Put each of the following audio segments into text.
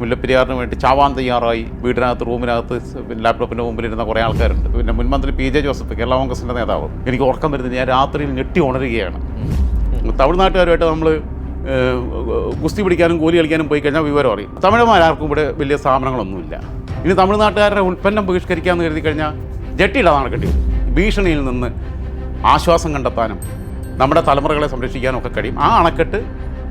മുല്ലപ്പെരിയാറിന് വേണ്ടി ചാവാൻ തയ്യാറായി. വീടിനകത്ത് റൂമിനകത്ത് ലാപ്ടോപ്പിന്റെ മുമ്പിലിരുന്ന കുറേ ആൾക്കാരുണ്ട്. പിന്നെ മുൻമന്ത്രി പി ജെ ജോസഫ് കേരള കോൺഗ്രസിന്റെ നേതാവ്. എനിക്ക് ഉറക്കം വരുന്നത് ഞാൻ രാത്രിയിൽ ഞെട്ടി ഉണരുകയാണ്. തമിഴ്നാട്ടുകാരുമായിട്ട് നമ്മൾ ഗുസ്തി പിടിക്കാനും കോലി കളിക്കാനും പോയി കഴിഞ്ഞാൽ വിവരം അറിയും. തമിഴന്മാരാർക്കും ഇവിടെ വലിയ സ്ഥാപനങ്ങളൊന്നുമില്ല. ഇനി തമിഴ്നാട്ടുകാരുടെ ഉൽപ്പന്നം ബഹിഷ്കരിക്കാമെന്ന് കരുതി കഴിഞ്ഞാൽ ജെട്ടിയിടാതാണ് നടക്കേണ്ടി ഭീഷണിയിൽ നിന്ന് ആശ്വാസം കണ്ടെത്താനും നമ്മുടെ തലമുറകളെ സംരക്ഷിക്കാനും ഒക്കെ കഴിയും. ആ അണക്കെട്ട്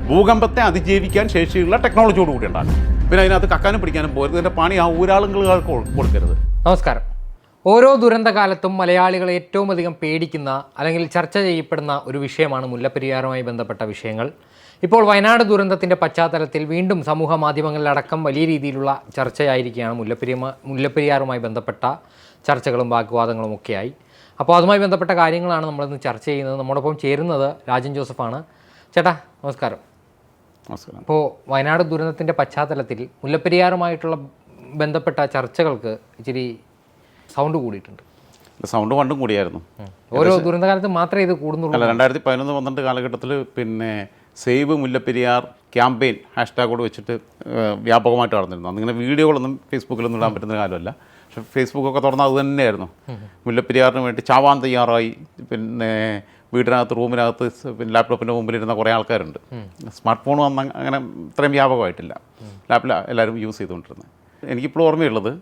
ഭൂകമ്പത്തെ അതിജീവിക്കാൻ ശേഷിയുള്ള ടെക്നോളജിയോട് കൂടി ഉണ്ടാകും. പിന്നെ അതിനകത്ത് കക്കാനും പിടിക്കാനും പോരുത്. ഇതിന്റെ പണി ആ ഊരാളുകൾക്ക് കൊടുക്കരുത്. നമസ്കാരം. ഓരോ ദുരന്തകാലത്തും മലയാളികൾ ഏറ്റവും അധികം പേടിക്കുന്ന അല്ലെങ്കിൽ ചർച്ച ചെയ്യപ്പെടുന്ന ഒരു വിഷയമാണ് മുല്ലപ്പെരിയാറുമായി ബന്ധപ്പെട്ട വിഷയങ്ങൾ. ഇപ്പോൾ വയനാട് ദുരന്തത്തിന്റെ പശ്ചാത്തലത്തിൽ വീണ്ടും സമൂഹ മാധ്യമങ്ങളിലടക്കം വലിയ രീതിയിലുള്ള ചർച്ചയായിരിക്കുകയാണ് മുല്ലപ്പെരിയ മുല്ലപ്പെരിയാറുമായി ബന്ധപ്പെട്ട ചർച്ചകളും വാഗ്വാദങ്ങളും ഒക്കെയായി. അപ്പോൾ അതുമായി ബന്ധപ്പെട്ട കാര്യങ്ങളാണ് നമ്മളിന്ന് ചർച്ച ചെയ്യുന്നത്. നമ്മോടൊപ്പം ചേരുന്നത് രാജൻ ജോസഫാണ്. ചേട്ടാ നമസ്കാരം. നമസ്കാരം. ഇപ്പോൾ വയനാട് ദുരന്തത്തിന്റെ പശ്ചാത്തലത്തിൽ മുല്ലപ്പെരിയാറുമായിട്ടുള്ള ബന്ധപ്പെട്ട ചർച്ചകൾക്ക് ഇച്ചിരി സൗണ്ട് കൂടിയിട്ടുണ്ട്. സൗണ്ട് പണ്ടും കൂടിയായിരുന്നു. ഓരോ ദുരന്തകാലത്ത് മാത്രമേ ഇത് കൂടുന്നുള്ളൂ. അല്ല രണ്ടായിരത്തി പതിനൊന്ന് പന്ത്രണ്ട് കാലഘട്ടത്തിൽ പിന്നെ സേവ് മുല്ലപ്പെരിയാർ ക്യാമ്പയിൻ ഹാഷ്ടാഗോട് വെച്ചിട്ട് വ്യാപകമായിട്ട് നടന്നിരുന്നു. അങ്ങനെ വീഡിയോകളൊന്നും ഫേസ്ബുക്കിലൊന്നും ഇടാൻ പറ്റുന്ന കാലമല്ല. പക്ഷെ ഫേസ്ബുക്കൊക്കെ തുറന്നാൽ അത് തന്നെയായിരുന്നു. മുല്ലപ്പെരിയാറിന് വേണ്ടി ചാവാൻ തയ്യാറായി. പിന്നെ വീടിനകത്ത് റൂമിനകത്ത് പിന്നെ ലാപ്ടോപ്പിന്റെ മുമ്പിലിരുന്ന കുറേ ആൾക്കാരുണ്ട്. സ്മാർട്ട് ഫോൺ വന്ന അങ്ങനെ ഇത്രയും വ്യാപകമായിട്ടില്ല. ലാപ്പിൽ എല്ലാവരും യൂസ് ചെയ്തുകൊണ്ടിരുന്നത്. എനിക്കിപ്പോഴും ഓർമ്മയുള്ളത്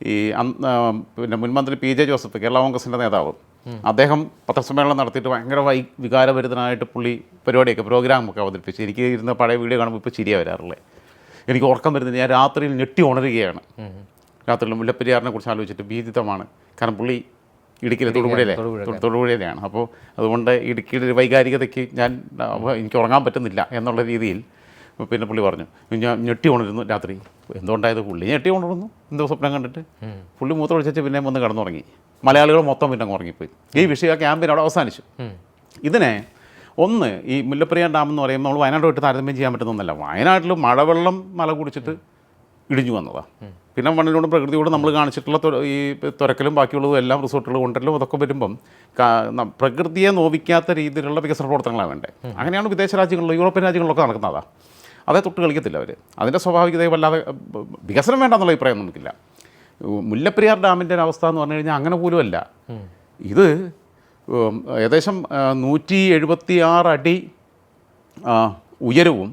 ഈ പിന്നെ മുൻമന്ത്രി പി ജെ ജോസഫ് കേരള കോൺഗ്രസിന്റെ നേതാവ്. അദ്ദേഹം പത്രസമ്മേളനം നടത്തിയിട്ട് ഭയങ്കര വൈ വികാരഭരിതനായിട്ട് പുള്ളി പരിപാടിയൊക്കെ പ്രോഗ്രാമൊക്കെ അവതരിപ്പിച്ചു. എനിക്ക് ഇരുന്ന പഴയ വീഡിയോ കാണുമ്പോൾ ഇപ്പോൾ ചിരിയ വരാറുള്ളത് എനിക്ക് ഉറക്കം വരുന്നത് ഞാൻ രാത്രിയിൽ ഞെട്ടി ഉണരുകയാണ്. രാത്രിയിൽ മുല്ലപ്പെരിയാറിനെ കുറിച്ച് ആലോചിച്ചിട്ട് ഭീതിതമാണ്. കാരണം പുള്ളി ഇടുക്കിയിലെ തൊടുപുഴയിലെ. തൊടു- തൊടുപുഴയിലെയാണ്. അപ്പോൾ അതുകൊണ്ട് ഇടുക്കിയുടെ ഒരു വൈകാരികതയ്ക്ക് ഞാൻ എനിക്ക് ഉറങ്ങാൻ പറ്റുന്നില്ല എന്നുള്ള രീതിയിൽ പിന്നെ പുള്ളി പറഞ്ഞു. ഞാൻ ഞെട്ടി ഉണരുന്നു രാത്രി. എന്തുകൊണ്ടായത്? പുള്ളി ഞെട്ടി ഉണർന്നു. എന്തോ സ്വപ്നം കണ്ടിട്ട്. പുള്ളി മൂത്രം ഒഴിച്ചു പിന്നെ വന്ന് കിടന്നുറങ്ങി. മലയാളികൾ മൊത്തം പിന്നെ ഉറങ്ങിപ്പോയി. ഈ വിഷയം ആ ക്യാമ്പിന് അവിടെ അവസാനിച്ചു. ഇതിനെ ഒന്ന് ഈ മുല്ലപ്പെരിയ ഡാം എന്ന് പറയുമ്പോൾ നമ്മൾ വയനാട് താരതമ്യം ചെയ്യാൻ പറ്റുന്നൊന്നല്ല വയനാട്ടിൽ മഴവെള്ളം മല കുടിച്ചിട്ട് ഇടിഞ്ഞു വന്നതാണ് പിന്നെ മണ്ണിനോടും പ്രകൃതിയോടും നമ്മൾ കാണിച്ചിട്ടുള്ള ഈ തുരക്കലും ബാക്കിയുള്ളതും എല്ലാം റിസോർട്ടുകൾ കൊണ്ടല്ലോ അതൊക്കെ വരുമ്പം പ്രകൃതിയെ നോവിക്കാത്ത രീതിയിലുള്ള വികസന പ്രവർത്തനങ്ങളാണ് വേണ്ടത്. അങ്ങനെയാണ് വിദേശ രാജ്യങ്ങളിലും യൂറോപ്യൻ രാജ്യങ്ങളിലൊക്കെ നടക്കുന്നതാ. അതേ തൊട്ട് കളിക്കത്തില്ല അവർ അതിന്റെ സ്വാഭാവികതയെ വല്ലാതെ വികസനം വേണ്ടെന്നുള്ള അഭിപ്രായം നമുക്കില്ല മുല്ലപ്പെരിയാർ ഡാമിന്റെ ഒരു അവസ്ഥ എന്ന് പറഞ്ഞു കഴിഞ്ഞാൽ അങ്ങനെ പോലും അല്ല. ഇത് ഏകദേശം നൂറ്റി എഴുപത്തി ആറ് അടി ഉയരവും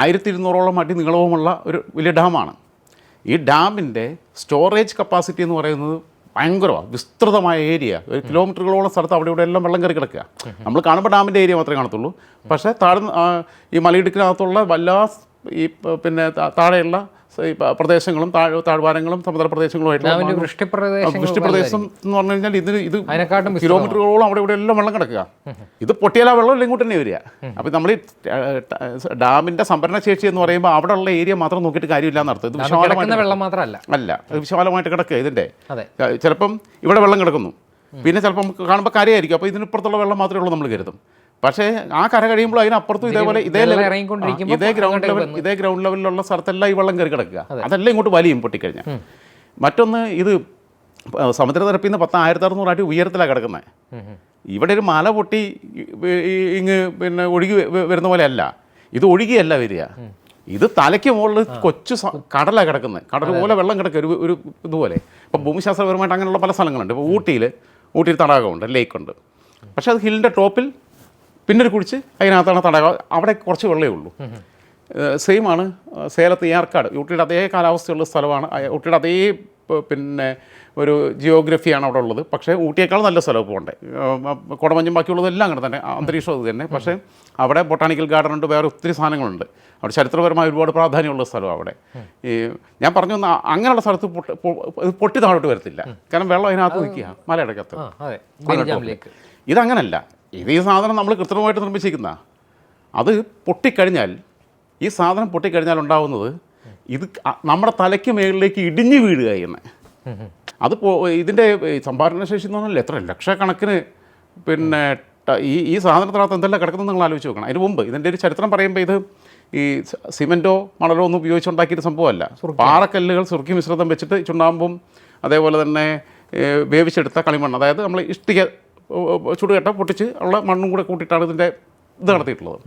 ആയിരത്തി ഇരുന്നൂറോളം അടി നീളവുമുള്ള ഒരു വലിയ ഡാമാണ്. ഈ ഡാമിന്റെ സ്റ്റോറേജ് കപ്പാസിറ്റി എന്ന് പറയുന്നത് ഭയങ്കരമാണ് വിസ്തൃതമായ ഏരിയ. ഒരു കിലോമീറ്ററുകളോളം സ്ഥലത്ത് അവിടെ ഇവിടെ എല്ലാം വെള്ളം കയറി കിടക്കുക. നമ്മൾ കാണുമ്പോൾ ഡാമിന്റെ ഏരിയ മാത്രമേ കാണത്തുള്ളൂ. പക്ഷേ താഴ്ന്ന ഈ മലയിടുക്കിനകത്തുള്ള വല്ലാ ഈ പിന്നെ താഴെയുള്ള പ്രദേശങ്ങളും താഴ് താഴ്വാരങ്ങളും സമുദ്ര പ്രദേശങ്ങളുമായിട്ടുള്ള വൃഷ്ടിപ്രദേശം എന്ന് പറഞ്ഞു കഴിഞ്ഞാൽ ഇതിന് ഇത് കിലോമീറ്ററുകളോളം അവിടെ ഇവിടെ എല്ലാം വെള്ളം കിടക്കുക. ഇത് പൊട്ടിയാൽ ആ വെള്ളം എല്ലാം ഇങ്ങോട്ട് തന്നെ വരിക. അപ്പോൾ നമ്മൾ ഈ ഡാമിന്റെ ഡാമിന്റെ സംഭരണ ശേഷി എന്ന് പറയുമ്പോൾ അവിടെ ഉള്ള ഏരിയ മാത്രം നോക്കിയിട്ട് കാര്യമില്ല എന്നർത്ഥം. ഇത് വിശാലമായിട്ട് വെള്ളം മാത്രമല്ല. അല്ല വിശാലമായിട്ട് കിടക്കുക ഏഹ്, ചിലപ്പം ഇവിടെ വെള്ളം കിടക്കുന്നു. പിന്നെ ചിലപ്പം നമുക്ക് കാണുമ്പോൾ കരയായിരിക്കും. അപ്പോൾ ഇതിനിപ്പുറത്തുള്ള വെള്ളം മാത്രമേ ഉള്ളൂ നമ്മൾ കരുതും. പക്ഷേ ആ കര കഴിയുമ്പോൾ അതിനപ്പുറത്തും ഇതേപോലെ ഇതേ ഇതേ ഗ്രൗണ്ട് ലെവൽ ഇതേ ഗ്രൗണ്ട് ലെവലിലുള്ള സ്ഥലത്തെല്ലാം ഈ വെള്ളം കയറി കിടക്കുക. അതെല്ലാം ഇങ്ങോട്ട് വലിയും പൊട്ടിക്കഴിഞ്ഞാൽ. മറ്റൊന്ന് ഇത് സമുദ്രനിരപ്പിൽ നിന്ന് പത്ത് ആയിരത്തി അറുന്നൂറ് അടി ഉയരത്തിലാണ് കിടക്കുന്നത്. ഇവിടെ ഒരു മല പൊട്ടി ഇങ്ങ് പിന്നെ ഒഴുകി വരുന്ന പോലെ അല്ല ഇത് ഒഴുകിയല്ല വരിക. ഇത് തലയ്ക്ക് മുകളിൽ കൊച്ചു കടല കടലാണ് കിടക്കുന്നത്. കടൽ പോലെ വെള്ളം കിടക്കുക. ഒരു ഒരു ഇതുപോലെ. ഇപ്പം ഭൂമിശാസ്ത്രപരമായിട്ട് അങ്ങനെയുള്ള പല സ്ഥലങ്ങളുണ്ട്. ഇപ്പോൾ ഊട്ടിയിൽ ഊട്ടിയിൽ തടാകമുണ്ട് ലേക്കുണ്ട്. പക്ഷേ അത് ഹില്ലിന്റെ ടോപ്പിൽ പിന്നെ ഒരു കുഴിച്ച് അതിനകത്താണ് തടാകം അവിടെ കുറച്ച് വെള്ളമേ ഉള്ളൂ. സെയിം ആണ് സേലത്ത് ഏർക്കാട് ഊട്ടിയുടെ അതേ കാലാവസ്ഥയുള്ള സ്ഥലമാണ്. ഊട്ടിയുടെ അതേ പിന്നെ ഒരു ജിയോഗ്രഫിയാണ് അവിടെ ഉള്ളത്. പക്ഷേ ഊട്ടിയേക്കാൾ നല്ല സ്ഥലം പോകണ്ടേ കുടമഞ്ഞും ബാക്കിയുള്ളതെല്ലാം അങ്ങനെ തന്നെ അന്തരീക്ഷം അത് തന്നെ. പക്ഷേ അവിടെ ബൊട്ടാണിക്കൽ ഗാർഡൻ ഉണ്ട് വേറെ ഒത്തിരി സാധനങ്ങളുണ്ട്. അവിടെ ചരിത്രപരമായ ഒരുപാട് പ്രാധാന്യമുള്ള സ്ഥലം അവിടെ. ഈ ഞാൻ പറഞ്ഞു വന്ന അങ്ങനെയുള്ള സ്ഥലത്ത് പൊട്ടി താഴോട്ട് വരത്തില്ല. കാരണം വെള്ളം അതിനകത്ത് നിൽക്കുക മലയടക്കത്ത് ഇതങ്ങനല്ല. ഇത് ഈ സാധനം നമ്മൾ കൃത്രിമമായിട്ട് നിർമ്മിച്ചിരിക്കുന്ന അത് പൊട്ടിക്കഴിഞ്ഞാൽ ഈ സാധനം പൊട്ടിക്കഴിഞ്ഞാൽ ഉണ്ടാവുന്നത് ഇത് നമ്മുടെ തലയ്ക്ക് മേളിലേക്ക് ഇടിഞ്ഞു വീഴുക എന്ന്. അത് പോ ഇതിന്റെ സംഭാരണ ശേഷി എന്ന് പറഞ്ഞാൽ എത്ര? ലക്ഷക്കണക്കിന് പിന്നെ ഈ ഈ സാധനത്തിനകത്ത് എന്തെല്ലാം കിടക്കുന്നത് നിങ്ങൾ ആലോചിച്ച് നോക്കണം. അതിന് മുമ്പ് ഇതിന്റെ ഒരു ചരിത്രം പറയുമ്പോൾ ഇത് ഈ സിമെന്റോ മണലോ ഒന്നും ഉപയോഗിച്ചുണ്ടാക്കിയൊരു സംഭവമല്ല. പാറക്കല്ലുകൾ സുർക്കി മിശ്രിതം വെച്ചിട്ട് ചുണ്ടാമ്പും അതേപോലെ തന്നെ വേവിച്ചെടുത്ത കളിമണ്ണ്. അതായത് നമ്മൾ ഇഷ്ടിക ചുടുകട്ട പൊട്ടിച്ച് ഉള്ള മണ്ണും കൂടെ കൂട്ടിയിട്ടാണ് ഇതിന്റെ ഇത് നടത്തിയിട്ടുള്ളത്.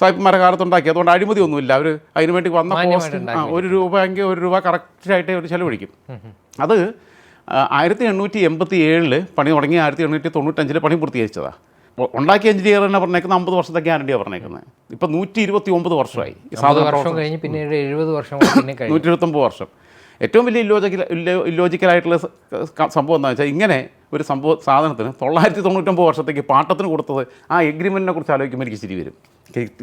സാഹിബ്മാരെ കാലത്തുണ്ടാക്കി. അതുകൊണ്ട് അഴിമതി ഒന്നുമില്ല. അവർ അതിനു വേണ്ടി വന്ന കോസ്റ്റ് ഒരു രൂപ എങ്കിൽ ഒരു രൂപ കറക്റ്റായിട്ട് ഒരു ചിലവഴിക്കും അത് ആയിരത്തി എണ്ണൂറ്റി എൺപത്തി ഏഴിൽ പണി തുടങ്ങി ആയിരത്തി എണ്ണൂറ്റി തൊണ്ണൂറ്റഞ്ചിൽ പണി പൂർത്തീകരിച്ചതാണ് ഉണ്ടാക്കിയ എഞ്ചിനീയർ തന്നെ പറഞ്ഞേക്കുന്നത് അമ്പത് വർഷത്തെ ഗ്യാരണ്ടിയാണ് പറഞ്ഞേക്കുന്നത്. ഇപ്പം നൂറ്റി ഇരുപത്തി ഒമ്പത് വർഷമായി സാധാരണ വർഷം കഴിഞ്ഞ് പിന്നീട് എഴുപത് വർഷം നൂറ്റി ഇരുപത്തൊമ്പത് വർഷം. ഏറ്റവും വലിയ ഇല്ലോജിക്കൽ ഇല്ലോജിക്കലായിട്ടുള്ള സംഭവം എന്താണെന്ന് വെച്ചാൽ ഇങ്ങനെ ഒരു സംഭവം സാധനത്തിന് തൊള്ളായിരത്തി തൊണ്ണൂറ്റൊമ്പത് വർഷത്തേക്ക് പാട്ടത്തിന് കൊടുത്തത് ആ എഗ്രിമെന്റിനെ കുറിച്ച് ആലോചിക്കുമ്പോൾ എനിക്ക് ചിരി വരും.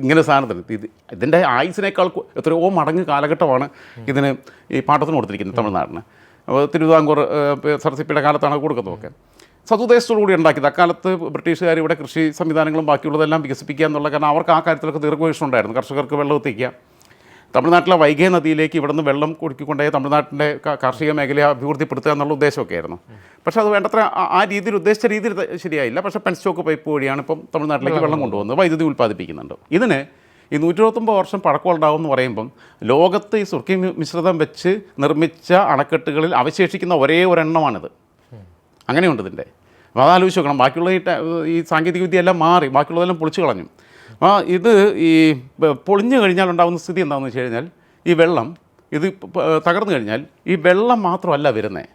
ഇങ്ങനെ സാധനത്തിന് ഇത് ഇതിന്റെ ആയുസിനേക്കാൾ എത്രയോ മടങ്ങ് കാലഘട്ടമാണ് ഇതിന് ഈ പാട്ടത്തിന് കൊടുത്തിരിക്കുന്നത് തമിഴ്നാടിന്. അപ്പോൾ തിരുവിതാംകൂർ സർസിപ്പിയുടെ കാലത്താണ് കൊടുക്കുന്നതൊക്കെ സതുദ്ദേശത്തോടുകൂടി ഉണ്ടാക്കിയത്. അക്കാലത്ത് ബ്രിട്ടീഷുകാർ ഇവിടെ കൃഷി സംവിധാനങ്ങളും ബാക്കിയുള്ളതെല്ലാം വികസിപ്പിക്കുക എന്നുള്ള കാരണം അവർക്ക് ആ കാര്യത്തിലൊക്കെ ദീർഘവീക്ഷണം ഉണ്ടായിരുന്നു. കർഷകർക്ക് വെള്ളം എത്തിക്കുക തമിഴ്നാട്ടിലെ വൈകേ നദിയിലേക്ക് ഇവിടുന്ന് വെള്ളം കുടിക്കൊണ്ടേ തമിഴ്നാട്ടിന്റെ കാർഷിക മേഖലയെ അഭിവൃദ്ധിപ്പെടുത്തുക എന്നുള്ള ഉദ്ദേശമൊക്കെ ആയിരുന്നു പക്ഷേ അത് വേണ്ടത്ര ആ- രീതിയിൽ ഉദ്ദേശിച്ച രീതിയിൽ ശരിയായില്ല. പക്ഷേ പെൻസ്റ്റോക്ക് പൈപ്പ് വഴിയാണ് ഇപ്പം തമിഴ്നാട്ടിലേക്ക് വെള്ളം കൊണ്ടുപോകുന്നത്. വൈദ്യുതി ഉൽപ്പാദിപ്പിക്കുന്നുണ്ട്. ഇതിന് ഈ നൂറ്റി ഇരുപത്തൊമ്പത് വർഷം പഴക്കമുണ്ടാവും എന്ന് പറയുമ്പം ലോകത്ത് ഈ സുർക്കി മിശ്രിതം വെച്ച് നിർമ്മിച്ച അണക്കെട്ടുകളിൽ അവശേഷിക്കുന്ന ഒരേ ഒരെണ്ണമാണിത്. അങ്ങനെയുണ്ട് ഇതിന്റെ. അപ്പോൾ അതാലോചിച്ച് നോക്കണം. ബാക്കിയുള്ള ഈ ടെ- ഈ സാങ്കേതിക വിദ്യ എല്ലാം മാറി. ബാക്കിയുള്ളതെല്ലാം പൊളിച്ചു കളഞ്ഞു. ആ ഇത് ഈ പൊളിഞ്ഞു കഴിഞ്ഞാൽ ഉണ്ടാകുന്ന സ്ഥിതി എന്താണെന്ന് വെച്ച് കഴിഞ്ഞാൽ ഈ വെള്ളം ഇത് തകർന്നു കഴിഞ്ഞാൽ ഈ വെള്ളം മാത്രമല്ല വരുന്നത്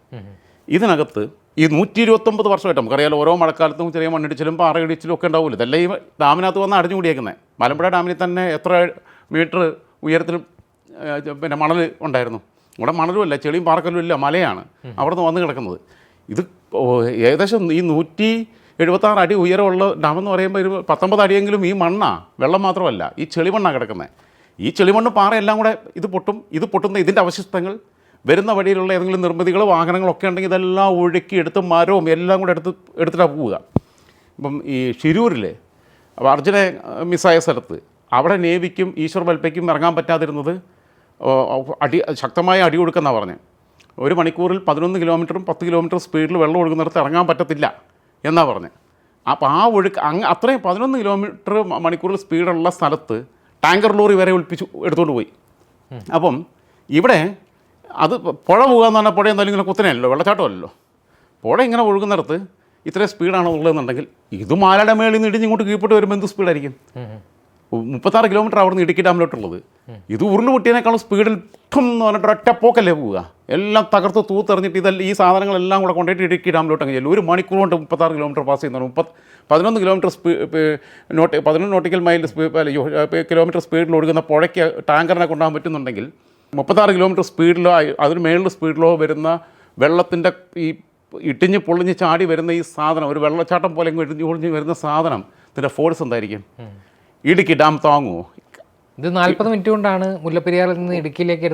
ഇതിനകത്ത് ഈ നൂറ്റി ഇരുപത്തൊമ്പത് വർഷമായിട്ട് നമുക്കറിയാലോ ഓരോ മഴക്കാലത്തും ചെറിയ മണ്ണിടിച്ചിലും പാറയിടിച്ചിലും ഒക്കെ ഉണ്ടാവില്ല ഇതെല്ലാം ഈ ഡാമിനകത്ത് വന്ന് അടിഞ്ഞു കൂടിയേക്കുന്നത് മലമ്പുഴ ഡാമിൽ തന്നെ എത്ര മീറ്റർ ഉയരത്തിൽ പിന്നെ മണൽ ഉണ്ടായിരുന്നു. ഇവിടെ മണലുമല്ല ചെളിയും പാറക്കല്ലും ഇല്ല മലയാണ് അവിടെ നിന്ന് വന്ന് കിടക്കുന്നത്. ഇത് ഏകദേശം ഈ നൂറ്റി എഴുപത്താറ് അടി ഉയരമുള്ള ഡാം എന്ന് പറയുമ്പോൾ ഒരു പത്തൊമ്പത് അടിയെങ്കിലും ഈ മണ്ണാ. വെള്ളം മാത്രമല്ല ഈ ചെളിമണ്ണാണ് കിടക്കുന്നത് ഈ ചെളിമണ്ണ് പാറ എല്ലാം കൂടെ ഇത് പൊട്ടും ഇത് പൊട്ടുന്ന ഇതിന്റെ അവശിഷ്ടങ്ങൾ വരുന്ന വഴിയിലുള്ള ഏതെങ്കിലും നിർമ്മിതികളോ വാഹനങ്ങളോ ഒക്കെ ഉണ്ടെങ്കിൽ ഇതെല്ലാം ഒഴുക്കി എടുത്ത് മരവും എല്ലാം കൂടെ എടുത്ത് എടുത്തിട്ടാണ് പോവുക. ഇപ്പം ഈ ഷിരൂരിൽ അർജുനെ മിസ്സായ സ്ഥലത്ത് അവിടെ നേവിക്കും ഈശ്വർ വൽപ്പയ്ക്കും ഇറങ്ങാൻ പറ്റാതിരുന്നത് അടി ശക്തമായ അടി കൊടുക്കെന്നാണ് പറഞ്ഞത് ഒരു മണിക്കൂറിൽ പതിനൊന്ന് കിലോമീറ്ററും പത്ത് കിലോമീറ്റർ സ്പീഡിൽ വെള്ളം ഒഴുകുന്നിടത്ത് ഇറങ്ങാൻ പറ്റത്തില്ല. എന്നാണ് പറഞ്ഞത് അപ്പോൾ ആ ഒഴുക്ക് അങ്ങ് അത്രയും പതിനൊന്ന് കിലോമീറ്റർ മണിക്കൂറിൽ സ്പീഡുള്ള സ്ഥലത്ത് ടാങ്കർ ലോറി വരെ ഒളിപ്പിച്ച് എടുത്തുകൊണ്ട് പോയി. അപ്പം ഇവിടെ അത് പുഴ പോകുക എന്ന് പറഞ്ഞാൽ പുഴ എന്തായാലും ഇങ്ങനെ കുത്തനെയല്ലോ വെള്ളച്ചാട്ടമല്ലോ പുഴ ഇങ്ങനെ ഒഴുകുന്നിടത്ത് ഇത്രയും സ്പീഡാണ് ഉള്ളതെന്നുണ്ടെങ്കിൽ ഇത് മാലയുടെ മേളിൽ നിന്ന് ഇടിഞ്ഞിങ്ങോട്ട് കീഴ്പ്പെട്ട് വരുമ്പോൾ എന്ത് സ്പീഡായിരിക്കും മുപ്പത്താറ് കിലോമീറ്റർ അവിടെ നിന്ന് ഇടുക്കി ഡാമിലോട്ടുള്ളത്. ഇത് ഉരുൾ പൊട്ടിയതിനേക്കാളും സ്പീഡിൽ ഠും എന്ന് പറഞ്ഞിട്ട് ഒറ്റ പോക്കല്ലേ പോവുക. എല്ലാം തകർത്ത് തൂത്തെറിഞ്ഞിട്ട് ഇതെല്ലാം ഈ സാധനങ്ങളെല്ലാം കൂടെ കൊണ്ടുപോയിട്ട് ഇടുക്കി ഡാമിലോട്ട് അങ്ങ് ചെല്ലും. ഒരു മണിക്കൂർ കൊണ്ട് മുപ്പത്താറ് കിലോമീറ്റർ പാസ് ചെയ്യുന്നു മുപ്പത് പതിനൊന്ന് കിലോമീറ്റർ സ്പീ നോട്ട് പതിനൊന്ന് നോട്ടിക്കൽ മൈൽ കിലോമീറ്റർ സ്പീഡിൽ ഒഴുകുന്ന പുഴയ്ക്ക് ടാങ്കറിനെ കൊണ്ടുപോകാൻ പറ്റുന്നുണ്ടെങ്കിൽ മുപ്പത്താറ് കിലോമീറ്റർ സ്പീഡിലോ അതിന് മേളിൽ സ്പീഡിലോ വരുന്ന വെള്ളത്തിന്റെ ഈ ഇട്ടിഞ്ഞ് പൊളിഞ്ഞ് ചാടി വരുന്ന ഈ സാധനം ഒരു വെള്ളച്ചാട്ടം പോലെ ഇടിഞ്ഞ് പൊളിഞ്ഞ് വരുന്ന സാധനം ഇതിന്റെ ഫോഴ്സ് എന്തായിരിക്കും? ഇടുക്കി ഡാം താങ്ങുമോ ഇത് നാൽപ്പത് മിനിറ്റ് കൊണ്ടാണ് മുല്ലപ്പെരിയാറിൽ നിന്ന് ഇടുക്കിയിലേക്ക്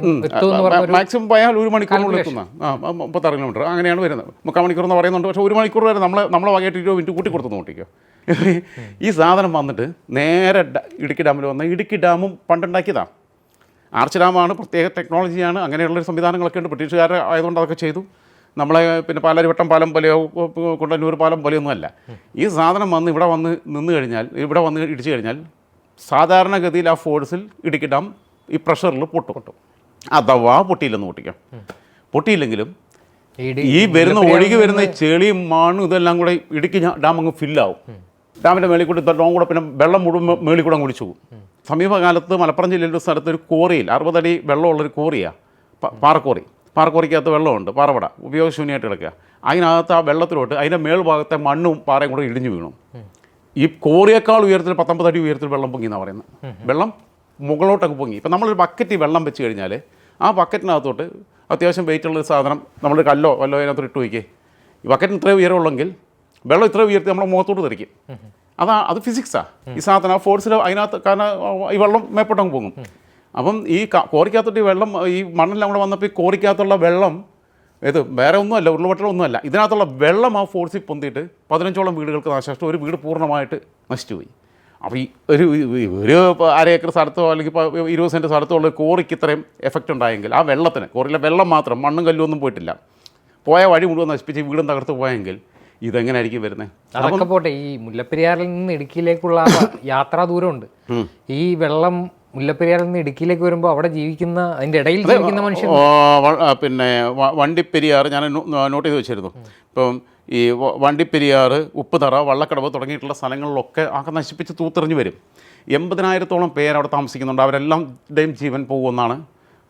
മാക്സിമം പോയാൽ ഒരു മണിക്കൂറിനുള്ളിൽ എത്തുന്ന ആ മുപ്പത്താറ് കിലോമീറ്റർ. അങ്ങനെയാണ് വരുന്നത്. മുക്കാൽ മണിക്കൂർ എന്ന് പറയുന്നുണ്ട്. പക്ഷേ ഒരു മണിക്കൂർ വരെ നമ്മളെ നമ്മളെ വകയായിട്ട് ഇരുപത് മിനിറ്റ് കൂട്ടി കൊടുത്തു നോട്ടിക്കോ ഈ സാധനം വന്നിട്ട് നേരെ ഇടുക്കി ഡാമിൽ വന്ന ഇടുക്കി ഡാമും പണ്ടുണ്ടാക്കിയതാണ് ആർച്ച് ഡാമാണ് പ്രത്യേക ടെക്നോളജിയാണ് അങ്ങനെയുള്ളൊരു സംവിധാനങ്ങളൊക്കെ ഉണ്ട്. ബ്രിട്ടീഷുകാർ ആയതുകൊണ്ട് അതൊക്കെ ചെയ്തു. നമ്മളെ പിന്നെ പാലാരിവട്ടം പാലം പോലെയോ കൊണ്ടന്നൂർ പാലം പോലെയൊന്നും അല്ല ഈ സാധനം വന്ന് ഇവിടെ വന്ന് നിന്ന് കഴിഞ്ഞാൽ ഇവിടെ വന്ന് ഇടിച്ചു കഴിഞ്ഞാൽ സാധാരണഗതിയിൽ ആ ഫോഴ്സിൽ ഇടുക്കി ഡാം ഈ പ്രഷറിൽ പൊട്ടു. പൊട്ടും. അഥവാ പൊട്ടിയില്ലെന്ന് പൊട്ടിക്കാം പൊട്ടിയില്ലെങ്കിലും ഈ വരുന്ന ഒഴുകി വരുന്ന ചെളിയും മണ്ണും ഇതെല്ലാം കൂടെ ഇടുക്കി ഡാം അങ്ങ് ഫില്ലാവും. ഡാമിന്റെ മേളിൽ കൂടി ഡോം കൂടെ പിന്നെ വെള്ളം മുഴുവൻ മേളിൽ കൂടെ അങ്ങ് ഒഴിച്ചു പോകും. സമീപകാലത്ത് മലപ്പുറം ജില്ലയിലെ ഒരു സ്ഥലത്ത് ഒരു കോറിയിൽ അറുപതടി വെള്ളമുള്ളൊരു കോറിയാണ് പാറക്കോറി പാറക്കോറിക്കകത്ത് വെള്ളമുണ്ട് പാറവട. ഉപയോഗശൂന്യമായിട്ട് കിടക്കുക. അതിനകത്ത് ആ വെള്ളത്തിലോട്ട് അതിന്റെ മേൽഭാഗത്തെ മണ്ണും പാറയും കൂടെ ഇടിഞ്ഞു വീണു. ഈ കോറിയേക്കാൾ ഉയരത്തിൽ പത്തൊമ്പത് അടി ഉയരത്തിൽ വെള്ളം പൊങ്ങി എന്നാണ് പറയുന്നത്. വെള്ളം മുകളോട്ടൊക്കെ പൊങ്ങി. ഇപ്പം നമ്മളൊരു ബക്കറ്റ് വെള്ളം വെച്ച് കഴിഞ്ഞാൽ ആ ബക്കറ്റിനകത്തോട്ട് അത്യാവശ്യം വെയിറ്റ് ഉള്ള ഒരു സാധനം നമ്മൾ കല്ലോ വല്ലോ അതിനകത്ത് ഇട്ട് വയ്ക്കേ. ഈ ബക്കറ്റിന് ഇത്രയും ഉയരമുള്ളെങ്കിൽ വെള്ളം ഇത്ര ഉയർത്തി നമ്മളെ മുഖത്തോട്ട് തെറിക്കും. അതാ അത് ഫിസിക്സാണ് ഈ സാധനം ആ ഫോഴ്സിൽ അതിനകത്ത് കാരണം ഈ വെള്ളം മേപ്പോട്ടങ്ങ് പോകും അപ്പം ഈ കോറിക്കകത്തോട്ട് ഈ വെള്ളം ഈ മണ്ണെല്ലാം കൂടെ വന്നപ്പോൾ ഈ കോറിക്കകത്തുള്ള വെള്ളം ഇത് വേറെ ഒന്നുമല്ല ഉരുളപൊട്ടൽ ഒന്നുമല്ല. ഇതിനകത്തുള്ള വെള്ളം ആ ഫോഴ്സിൽ പൊന്തിയിട്ട് പതിനഞ്ചോളം വീടുകൾക്ക് നാശനഷ്ടം ഒരു വീട് പൂർണമായിട്ട് നശിച്ചുപോയി. അപ്പോൾ ഈ ഒരു ഒരു അര ഏക്കർ സ്ഥലത്തോ അല്ലെങ്കിൽ ഇപ്പോൾ ഇരുപത് സെന്റ് സ്ഥലത്തോ ഉള്ള കോറിക്ക് ഇത്രയും എഫക്റ്റ് ഉണ്ടായെങ്കിൽ ആ വെള്ളത്തിന് കോറിയിലെ വെള്ളം മാത്രം മണ്ണും കല്ലും ഒന്നും പോയിട്ടില്ല. പോയ വഴി മുഴുവൻ നശിപ്പിച്ച് വീടും തകർത്ത് പോയെങ്കിൽ ഇതെങ്ങനെയായിരിക്കും വരുന്നത് അതൊക്കെ പോട്ടെ ഈ മുല്ലപ്പെരിയാറിൽ നിന്ന് ഇടുക്കിയിലേക്കുള്ള യാത്രാ ദൂരമുണ്ട്. ഈ വെള്ളം മുല്ലപ്പെരിയാറിൽ നിന്ന് ഇടുക്കിയിലേക്ക് വരുമ്പോൾ അവിടെ ജീവിക്കുന്ന അതിന്റെ ഇടയിൽ ജീവിക്കുന്ന ആ, പിന്നെ വണ്ടിപ്പെരിയാർ ഞാൻ നോട്ട് ചെയ്ത് വെച്ചിരുന്നു. ഇപ്പം ഈ വണ്ടിപ്പെരിയാർ ഉപ്പുതറ വള്ളക്കടവ് തുടങ്ങിയിട്ടുള്ള സ്ഥലങ്ങളിലൊക്കെ ആകെ നശിപ്പിച്ച് തൂത്തെറിഞ്ഞ് വരും. എൺപതിനായിരത്തോളം പേര് അവിടെ താമസിക്കുന്നുണ്ട്. അവരെല്ലാവരുടെയും ജീവൻ പോകുമെന്നാണ്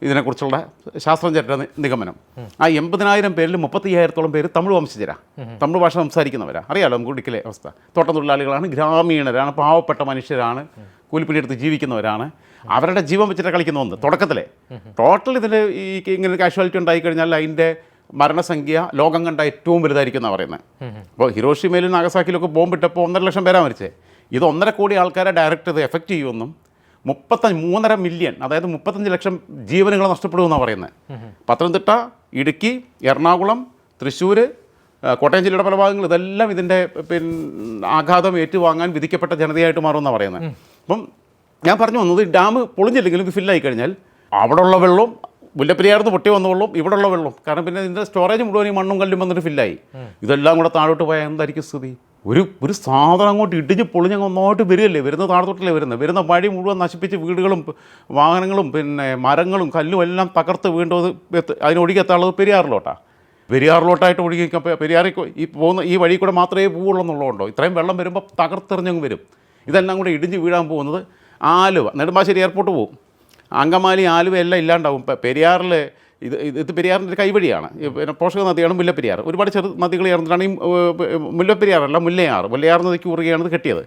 ഇതിനെക്കുറിച്ചുള്ള ശാസ്ത്രജ്ഞരുടെ നിഗമനം. ആ എൺപതിനായിരം പേരിൽ മുപ്പത്തി അയ്യായിരത്തോളം പേര് തമിഴ് വംശജരാ. തമിഴ് ഭാഷ സംസാരിക്കുന്നവരാ. അറിയാലോ നമുക്ക് കുടിക്കലെ അവസ്ഥ. തോട്ടം തൊഴിലാളികളാണ് ഗ്രാമീണരാണ് പാവപ്പെട്ട മനുഷ്യരാണ്. കൂലിപ്പണിയെടുത്ത് ജീവിക്കുന്നവരാണ്. അവരുടെ ജീവൻ വെച്ചിട്ട് കളിക്കുന്ന ഒന്ന്. തുടക്കത്തിലെ. ടോട്ടൽ ഇതിൽ ഈ ഇങ്ങനെ കാഷ്വാലിറ്റി ഉണ്ടായിക്കഴിഞ്ഞാൽ അതിന്റെ മരണസംഖ്യ ലോകം കണ്ട ഏറ്റവും വലുതായിരിക്കും എന്നാണ് പറയുന്നത് അപ്പോൾ ഹിരോഷിമയിലും നാഗസാക്കിയിലൊക്കെ ബോംബിട്ടപ്പോൾ ഒന്നര ലക്ഷം പേരാണ് മരിച്ചേ. ഇത് ഒന്നര കോടി ആൾക്കാരെ ഡയറക്റ്റ് ഇത് എഫക്റ്റ് ചെയ്യുമെന്നും മുപ്പത്തഞ്ച് മൂന്നര മില്യൺ അതായത് മുപ്പത്തഞ്ച് ലക്ഷം ജീവനുകൾ നഷ്ടപ്പെടുമെന്നാണ് പറയുന്നത് പത്തനംതിട്ട ഇടുക്കി എറണാകുളം തൃശ്ശൂർ കോട്ടയം ജില്ലയുടെ പല ഭാഗങ്ങൾ ഇതെല്ലാം ഇതിന്റെ പിന്നെ ആഘാതം ഏറ്റുവാങ്ങാൻ വിധിക്കപ്പെട്ട ജനതയായിട്ട് മാറുമെന്നാണ് പറയുന്നത് അപ്പം ഞാൻ പറഞ്ഞു വന്നത് ഡാം പൊളിഞ്ഞില്ലെങ്കിലും ഇത് ഫില്ലായി കഴിഞ്ഞാൽ അവിടെയുള്ള വെള്ളവും മുല്ലപ്പെരിയാർന്ന് പൊട്ടി വന്ന വെള്ളവും ഇവിടെയുള്ള വെള്ളവും. കാരണം പിന്നെ ഇതിന്റെ സ്റ്റോറേജ് മുഴുവൻ ഈ മണ്ണും കല്ലും വന്നിട്ട് ഫില്ലായി ഇതെല്ലാം കൂടെ താഴോട്ട് പോയാൽ എന്തായിരിക്കും സ്ഥിതി? ഒരു ഒരു സാധനം അങ്ങോട്ട് ഇടിഞ്ഞ് പൊളിഞ്ഞങ്ങ് ഒന്നോട്ട് വരികയല്ലേ? വരുന്ന താഴത്തോട്ടല്ലേ വരുന്നത്? വരുന്ന വഴി മുഴുവൻ നശിപ്പിച്ച് വീടുകളും വാഹനങ്ങളും പിന്നെ മരങ്ങളും കല്ലും എല്ലാം തകർത്ത് വീണ്ടും അത് എത്ത് അതിനൊഴുകിയെത്താനുള്ളത് പെരിയാറിലോട്ടാണ് പെരിയാറിലോട്ടായിട്ട് ഒഴുകി പെരിയാറിൽ ഈ പോകുന്ന ഈ വഴി കൂടെ മാത്രമേ പോവുള്ളൂ എന്നുള്ളതുകൊണ്ടോ ഇത്രയും വെള്ളം വരുമ്പോൾ തകർത്തെറിഞ്ഞങ്ങ് വരും. ഇതെല്ലാം കൂടെ ഇടിഞ്ഞ് വീഴാൻ പോകുന്നത് ആലുവ. നെടുമ്പാശ്ശേരി എയർപോർട്ട് പോകും അങ്കമാലി ആലുവ എല്ലാം ഇല്ലാണ്ടാവും. ഇപ്പം പെരിയാറിൽ ഇത് ഇത് പെരിയാറിന്റെ ഒരു കൈവഴിയാണ്. പിന്നെ പോഷക നദിയാണ് മുല്ലപ്പെരിയാർ. ഒരുപാട് ചെറു നദികൾ ചേർന്നിട്ടാണ് ഈ മുല്ലപ്പെരിയാറല്ല മുല്ലയാർ. മുല്ലയാർ നദിക്ക് കുറുകയാണ് ഇത് കെട്ടിയത്.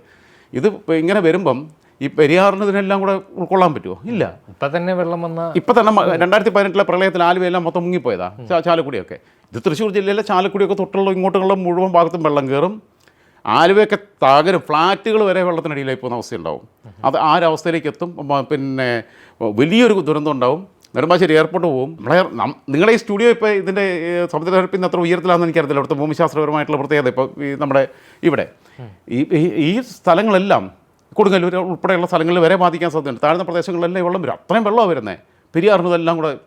ഇത് ഇങ്ങനെ വരുമ്പം ഈ പെരിയാറിന് ഇതിനെല്ലാം കൂടെ ഉൾക്കൊള്ളാൻ പറ്റുമോ ഇല്ല. ഇപ്പം തന്നെ വെള്ളം വന്ന ഇപ്പം തന്നെ രണ്ടായിരത്തി പതിനെട്ടിലെ പ്രളയത്തിൽ ആലുവയെല്ലാം മൊത്തം മുങ്ങിപ്പോയതാ. ചാ- ചാലക്കുടിയൊക്കെ. ഇത് തൃശ്ശൂർ ജില്ലയിലെ ചാലക്കുടിയൊക്കെ തൊട്ടുള്ള ഇങ്ങോട്ടുള്ള മുഴുവൻ ഭാഗത്തും വെള്ളം കയറും. ആലുവയൊക്കെ താകരും ഫ്ലാറ്റുകൾ വരെ വെള്ളത്തിനടിയിലായി പോകുന്ന അവസ്ഥയുണ്ടാവും. അത് ആ ഒരു അവസ്ഥയിലേക്ക് എത്തും പിന്നെ വലിയൊരു ദുരന്തം ഉണ്ടാവും. നെടുമ്പാശ്ശേരി എയർപോർട്ട് പോകും. നമ്മളെ നിങ്ങളെ നിങ്ങളുടെ ഈ സ്റ്റുഡിയോ ഇപ്പോൾ ഇതിന്റെ സമുദ്രപ്പിന്ന് അത്ര ഉയരത്തിലാണെന്ന് എനിക്കറിയില്ല അവിടുത്തെ ഭൂമിശാസ്ത്രപരമായിട്ടുള്ള പ്രത്യേകത ഇപ്പോൾ ഈ നമ്മുടെ ഇവിടെ. ഈ ഈ- സ്ഥലങ്ങളെല്ലാം കൊടുങ്ങല്ലൂർ ഉൾപ്പെടെയുള്ള സ്ഥലങ്ങളിൽ വരെ ബാധിക്കാൻ സാധ്യതയുണ്ട്. താഴ്ന്ന പ്രദേശങ്ങളിലെല്ലാം ഈ വെള്ളം വരും. അത്രയും വെള്ളമാണ് വരുന്നത്. പെരിയാറിന് ഇതെല്ലാം കൂടെ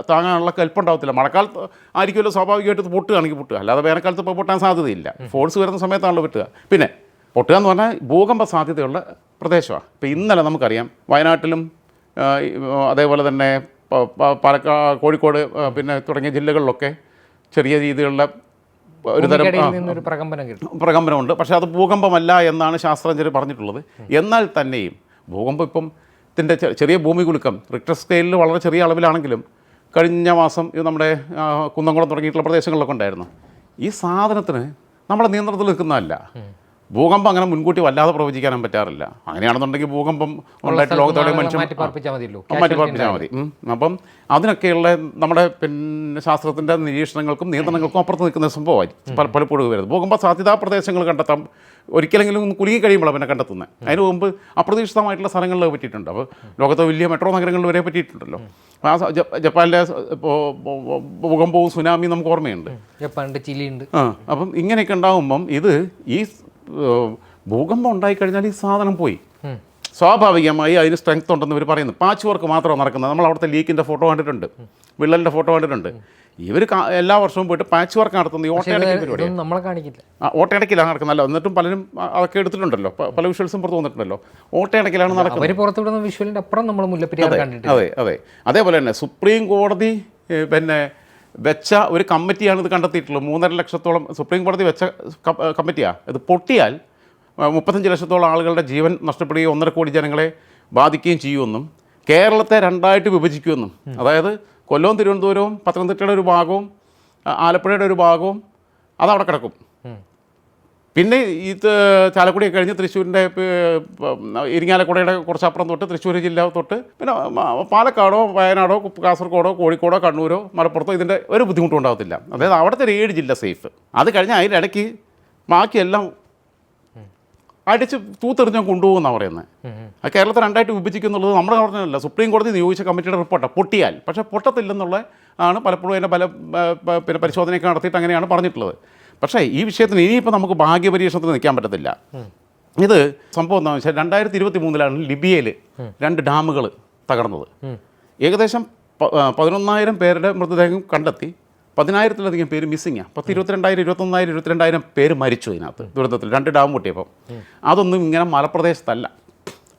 താങ്ങാനുള്ള കൽപ്പുണ്ടാവത്തില്ല. മഴക്കാലത്ത് ആയിരിക്കുമല്ലോ സ്വാഭാവികമായിട്ട് പൊട്ടുകയാണെങ്കിൽ പൊട്ടുക അല്ലാതെ വേനൽക്കാലത്ത് ഇപ്പോൾ പൊട്ടാൻ സാധ്യതയില്ല. ഫോഴ്സ് വരുന്ന സമയത്താണല്ലോ പൊട്ടുക. പിന്നെ പൊട്ടുക എന്ന് പറഞ്ഞാൽ ഭൂകമ്പ സാധ്യതയുള്ള പ്രദേശമാണ്. ഇപ്പോൾ ഇന്നലെ നമുക്കറിയാം വയനാട്ടിലും അതേപോലെ തന്നെ പ- പ- പാലക്കാട് കോഴിക്കോട് പിന്നെ തുടങ്ങിയ ജില്ലകളിലൊക്കെ ചെറിയ രീതിയിലുള്ള ഒരു തരം പ്രകമ്പനമുണ്ട്. പക്ഷേ അത് ഭൂകമ്പമല്ല എന്നാണ് ശാസ്ത്രജ്ഞർ പറഞ്ഞിട്ടുള്ളത്. എന്നാൽ തന്നെയും ഭൂകമ്പം ഇപ്പം ഇതിന്റെ ചെറിയ ഭൂമി കുലുക്കം റിക്ടർ സ്കെയിലിൽ വളരെ ചെറിയ അളവിലാണെങ്കിലും കഴിഞ്ഞ മാസം ഇത് നമ്മുടെ കുന്നംകുളം തുടങ്ങിയിട്ടുള്ള പ്രദേശങ്ങളിലൊക്കെ ഉണ്ടായിരുന്നു. ഈ സാധനത്തിന് നമ്മുടെ നിയന്ത്രണത്തിൽ നിൽക്കുന്നതല്ല. ഭൂകമ്പം അങ്ങനെ മുൻകൂട്ടി വല്ലാതെ പ്രവചിക്കാനും പറ്റാറില്ല. അങ്ങനെയാണെന്നുണ്ടെങ്കിൽ ഭൂകമ്പം ഉണ്ടായിട്ട് ലോകത്തോടെ മനുഷ്യൻ മാറ്റി പാർപ്പിച്ചാൽ മതിയല്ലോ. മാറ്റി പാർപ്പിച്ചാൽ മതി. അപ്പം അതിനൊക്കെയുള്ള നമ്മുടെ പിന്നെ ശാസ്ത്രത്തിന്റെ നിരീക്ഷണങ്ങൾക്കും നിയന്ത്രണങ്ങൾക്കും അപ്പുറത്ത് നിൽക്കുന്ന സംഭവമായിരിക്കും. പല പലപ്പോഴും വരുന്നത്. ഭൂകമ്പ സാധ്യതാ പ്രദേശങ്ങൾ കണ്ടെത്താം. ഒരിക്കലെങ്കിലും കുലുങ്ങി കഴിയുമ്പോൾ പിന്നെ കണ്ടെത്തുന്നത്. അതിന് മുമ്പ് അപ്രതീക്ഷിതമായിട്ടുള്ള സ്ഥലങ്ങളിൽ പറ്റിയിട്ടുണ്ട്. അപ്പോൾ ലോകത്തെ വലിയ മെട്രോ നഗരങ്ങളിൽ വരെ പറ്റിയിട്ടുണ്ടല്ലോ. ആ ജപ്പാനിലെ ഭൂകമ്പവും സുനാമിയും നമുക്ക് ഓർമ്മയുണ്ട്. ജപ്പാനുണ്ട് ചിലിയുണ്ട്. ആ അപ്പം ഇങ്ങനെയൊക്കെ ഉണ്ടാകുമ്പം ഇത് ഈ ഭൂകമ്പം ഉണ്ടായിക്കഴിഞ്ഞാൽ ഈ സാധനം പോയി. സ്വാഭാവികമായി അതിന് സ്ട്രെങ്ത് ഉണ്ടെന്ന് ഇവർ പറയുന്നു. പാച്ച് വർക്ക് മാത്രമാണ് നടക്കുന്നത്. നമ്മൾ അവിടുത്തെ ലീക്കിന്റെ ഫോട്ടോ കണ്ടിട്ടുണ്ട്. വിള്ളലിന്റെ ഫോട്ടോ കണ്ടിട്ടുണ്ട്. ഇവർ എല്ലാ വർഷവും പോയിട്ട് പാച്ച് വർക്ക് നടത്തുന്നത് ഈ ഓട്ടയടക്കിൽ പരിപാടി ഓട്ടയടക്കിലാണ് നടക്കുന്നത്. അല്ല എന്നിട്ടും പലരും അതൊക്കെ എടുത്തിട്ടുണ്ടല്ലോ. പല വിഷ്വൽസും പുറത്ത് വന്നിട്ടുണ്ടല്ലോ. ഓട്ടയടക്കിലാണ് നടക്കുന്നത്. പുറത്തുവിടുന്ന വിഷ്വലിന്റെ അപ്പുറം നമ്മൾ മുല്ലപ്പെരിയാർ അതെ അതെ അതേപോലെ തന്നെ സുപ്രീം കോടതി പിന്നെ വെച്ച ഒരു കമ്മിറ്റിയാണ് ഇത് കണ്ടെത്തിയിട്ടുള്ളത്. മൂന്നര ലക്ഷത്തോളം സുപ്രീം കോടതി വെച്ച കമ്മിറ്റിയാണ് ഇത് പൊട്ടിയാൽ മുപ്പത്തഞ്ച് ലക്ഷത്തോളം ആളുകളുടെ ജീവൻ നഷ്ടപ്പെടുകയും ഒന്നര കോടി ജനങ്ങളെ ബാധിക്കുകയും ചെയ്യുമെന്നും കേരളത്തെ രണ്ടായിട്ട് വിഭജിക്കുമെന്നും അതായത് കൊല്ലവും തിരുവനന്തപുരവും പത്തനംതിട്ടയുടെ ഒരു ഭാഗവും ആലപ്പുഴയുടെ ഒരു ഭാഗവും അതവിടെ കിടക്കും. പിന്നെ ഇത് ചാലക്കുടിയൊക്കെ കഴിഞ്ഞ് തൃശ്ശൂരിന്റെ ഇരിങ്ങാലക്കുടയുടെ കുറച്ചപ്പുറം തൊട്ട് തൃശ്ശൂർ ജില്ല തൊട്ട് പിന്നെ പാലക്കാടോ വയനാടോ കാസർഗോഡോ കോഴിക്കോടോ കണ്ണൂരോ മലപ്പുറത്തോ ഇതിന്റെ ഒരു ബുദ്ധിമുട്ടും ഉണ്ടാകത്തില്ല അതായത് അവിടുത്തെ ഒരു ഏഴ് ജില്ല സേഫ്. അത് കഴിഞ്ഞ് അതിന്റെ ഇടയ്ക്ക് ബാക്കിയെല്ലാം അടിച്ച് തൂത്തെറിഞ്ഞ് കൊണ്ടുപോകുമെന്നാണ് പറയുന്നത്. ആ കേരളത്തെ രണ്ടായിട്ട് വിഭജിക്കുന്നുള്ളത് നമ്മുടെ പറഞ്ഞല്ല സുപ്രീം കോടതി നിയോഗിച്ച കമ്മിറ്റിയുടെ റിപ്പോർട്ടാണ് പൊട്ടിയാൽ. പക്ഷേ പൊട്ടത്തില്ലെന്നുള്ള ആണ് പലപ്പോഴും അതിന്റെ പല പിന്നെ പരിശോധനയൊക്കെ നടത്തിയിട്ട് അങ്ങനെയാണ് പറഞ്ഞിട്ടുള്ളത്. പക്ഷേ ഈ വിഷയത്തിന് ഇനിയിപ്പോൾ നമുക്ക് ഭാഗ്യപരീക്ഷണത്തിന് നിൽക്കാൻ പറ്റത്തില്ല. ഇത് സംഭവം എന്താണെന്ന് വെച്ചാൽ രണ്ടായിരത്തി ഇരുപത്തി മൂന്നിലാണ് ലിബിയയിൽ രണ്ട് ഡാമുകൾ തകർന്നത്. ഏകദേശം പതിനൊന്നായിരം പേരുടെ മൃതദേഹം കണ്ടെത്തി. പതിനായിരത്തിലധികം പേര് മിസ്സിങ്ങാണ് പത്ത് ഇരുപത്തിരണ്ടായിരം ഇരുപത്തൊന്നായിരം ഇരുപത്തിരണ്ടായിരം പേര് മരിച്ചു അതിനകത്ത് ദുരന്തത്തിൽ. രണ്ട് ഡാം പൊട്ടിയപ്പോൾ അതൊന്നും ഇങ്ങനെ മലപ്രദേശത്തല്ല.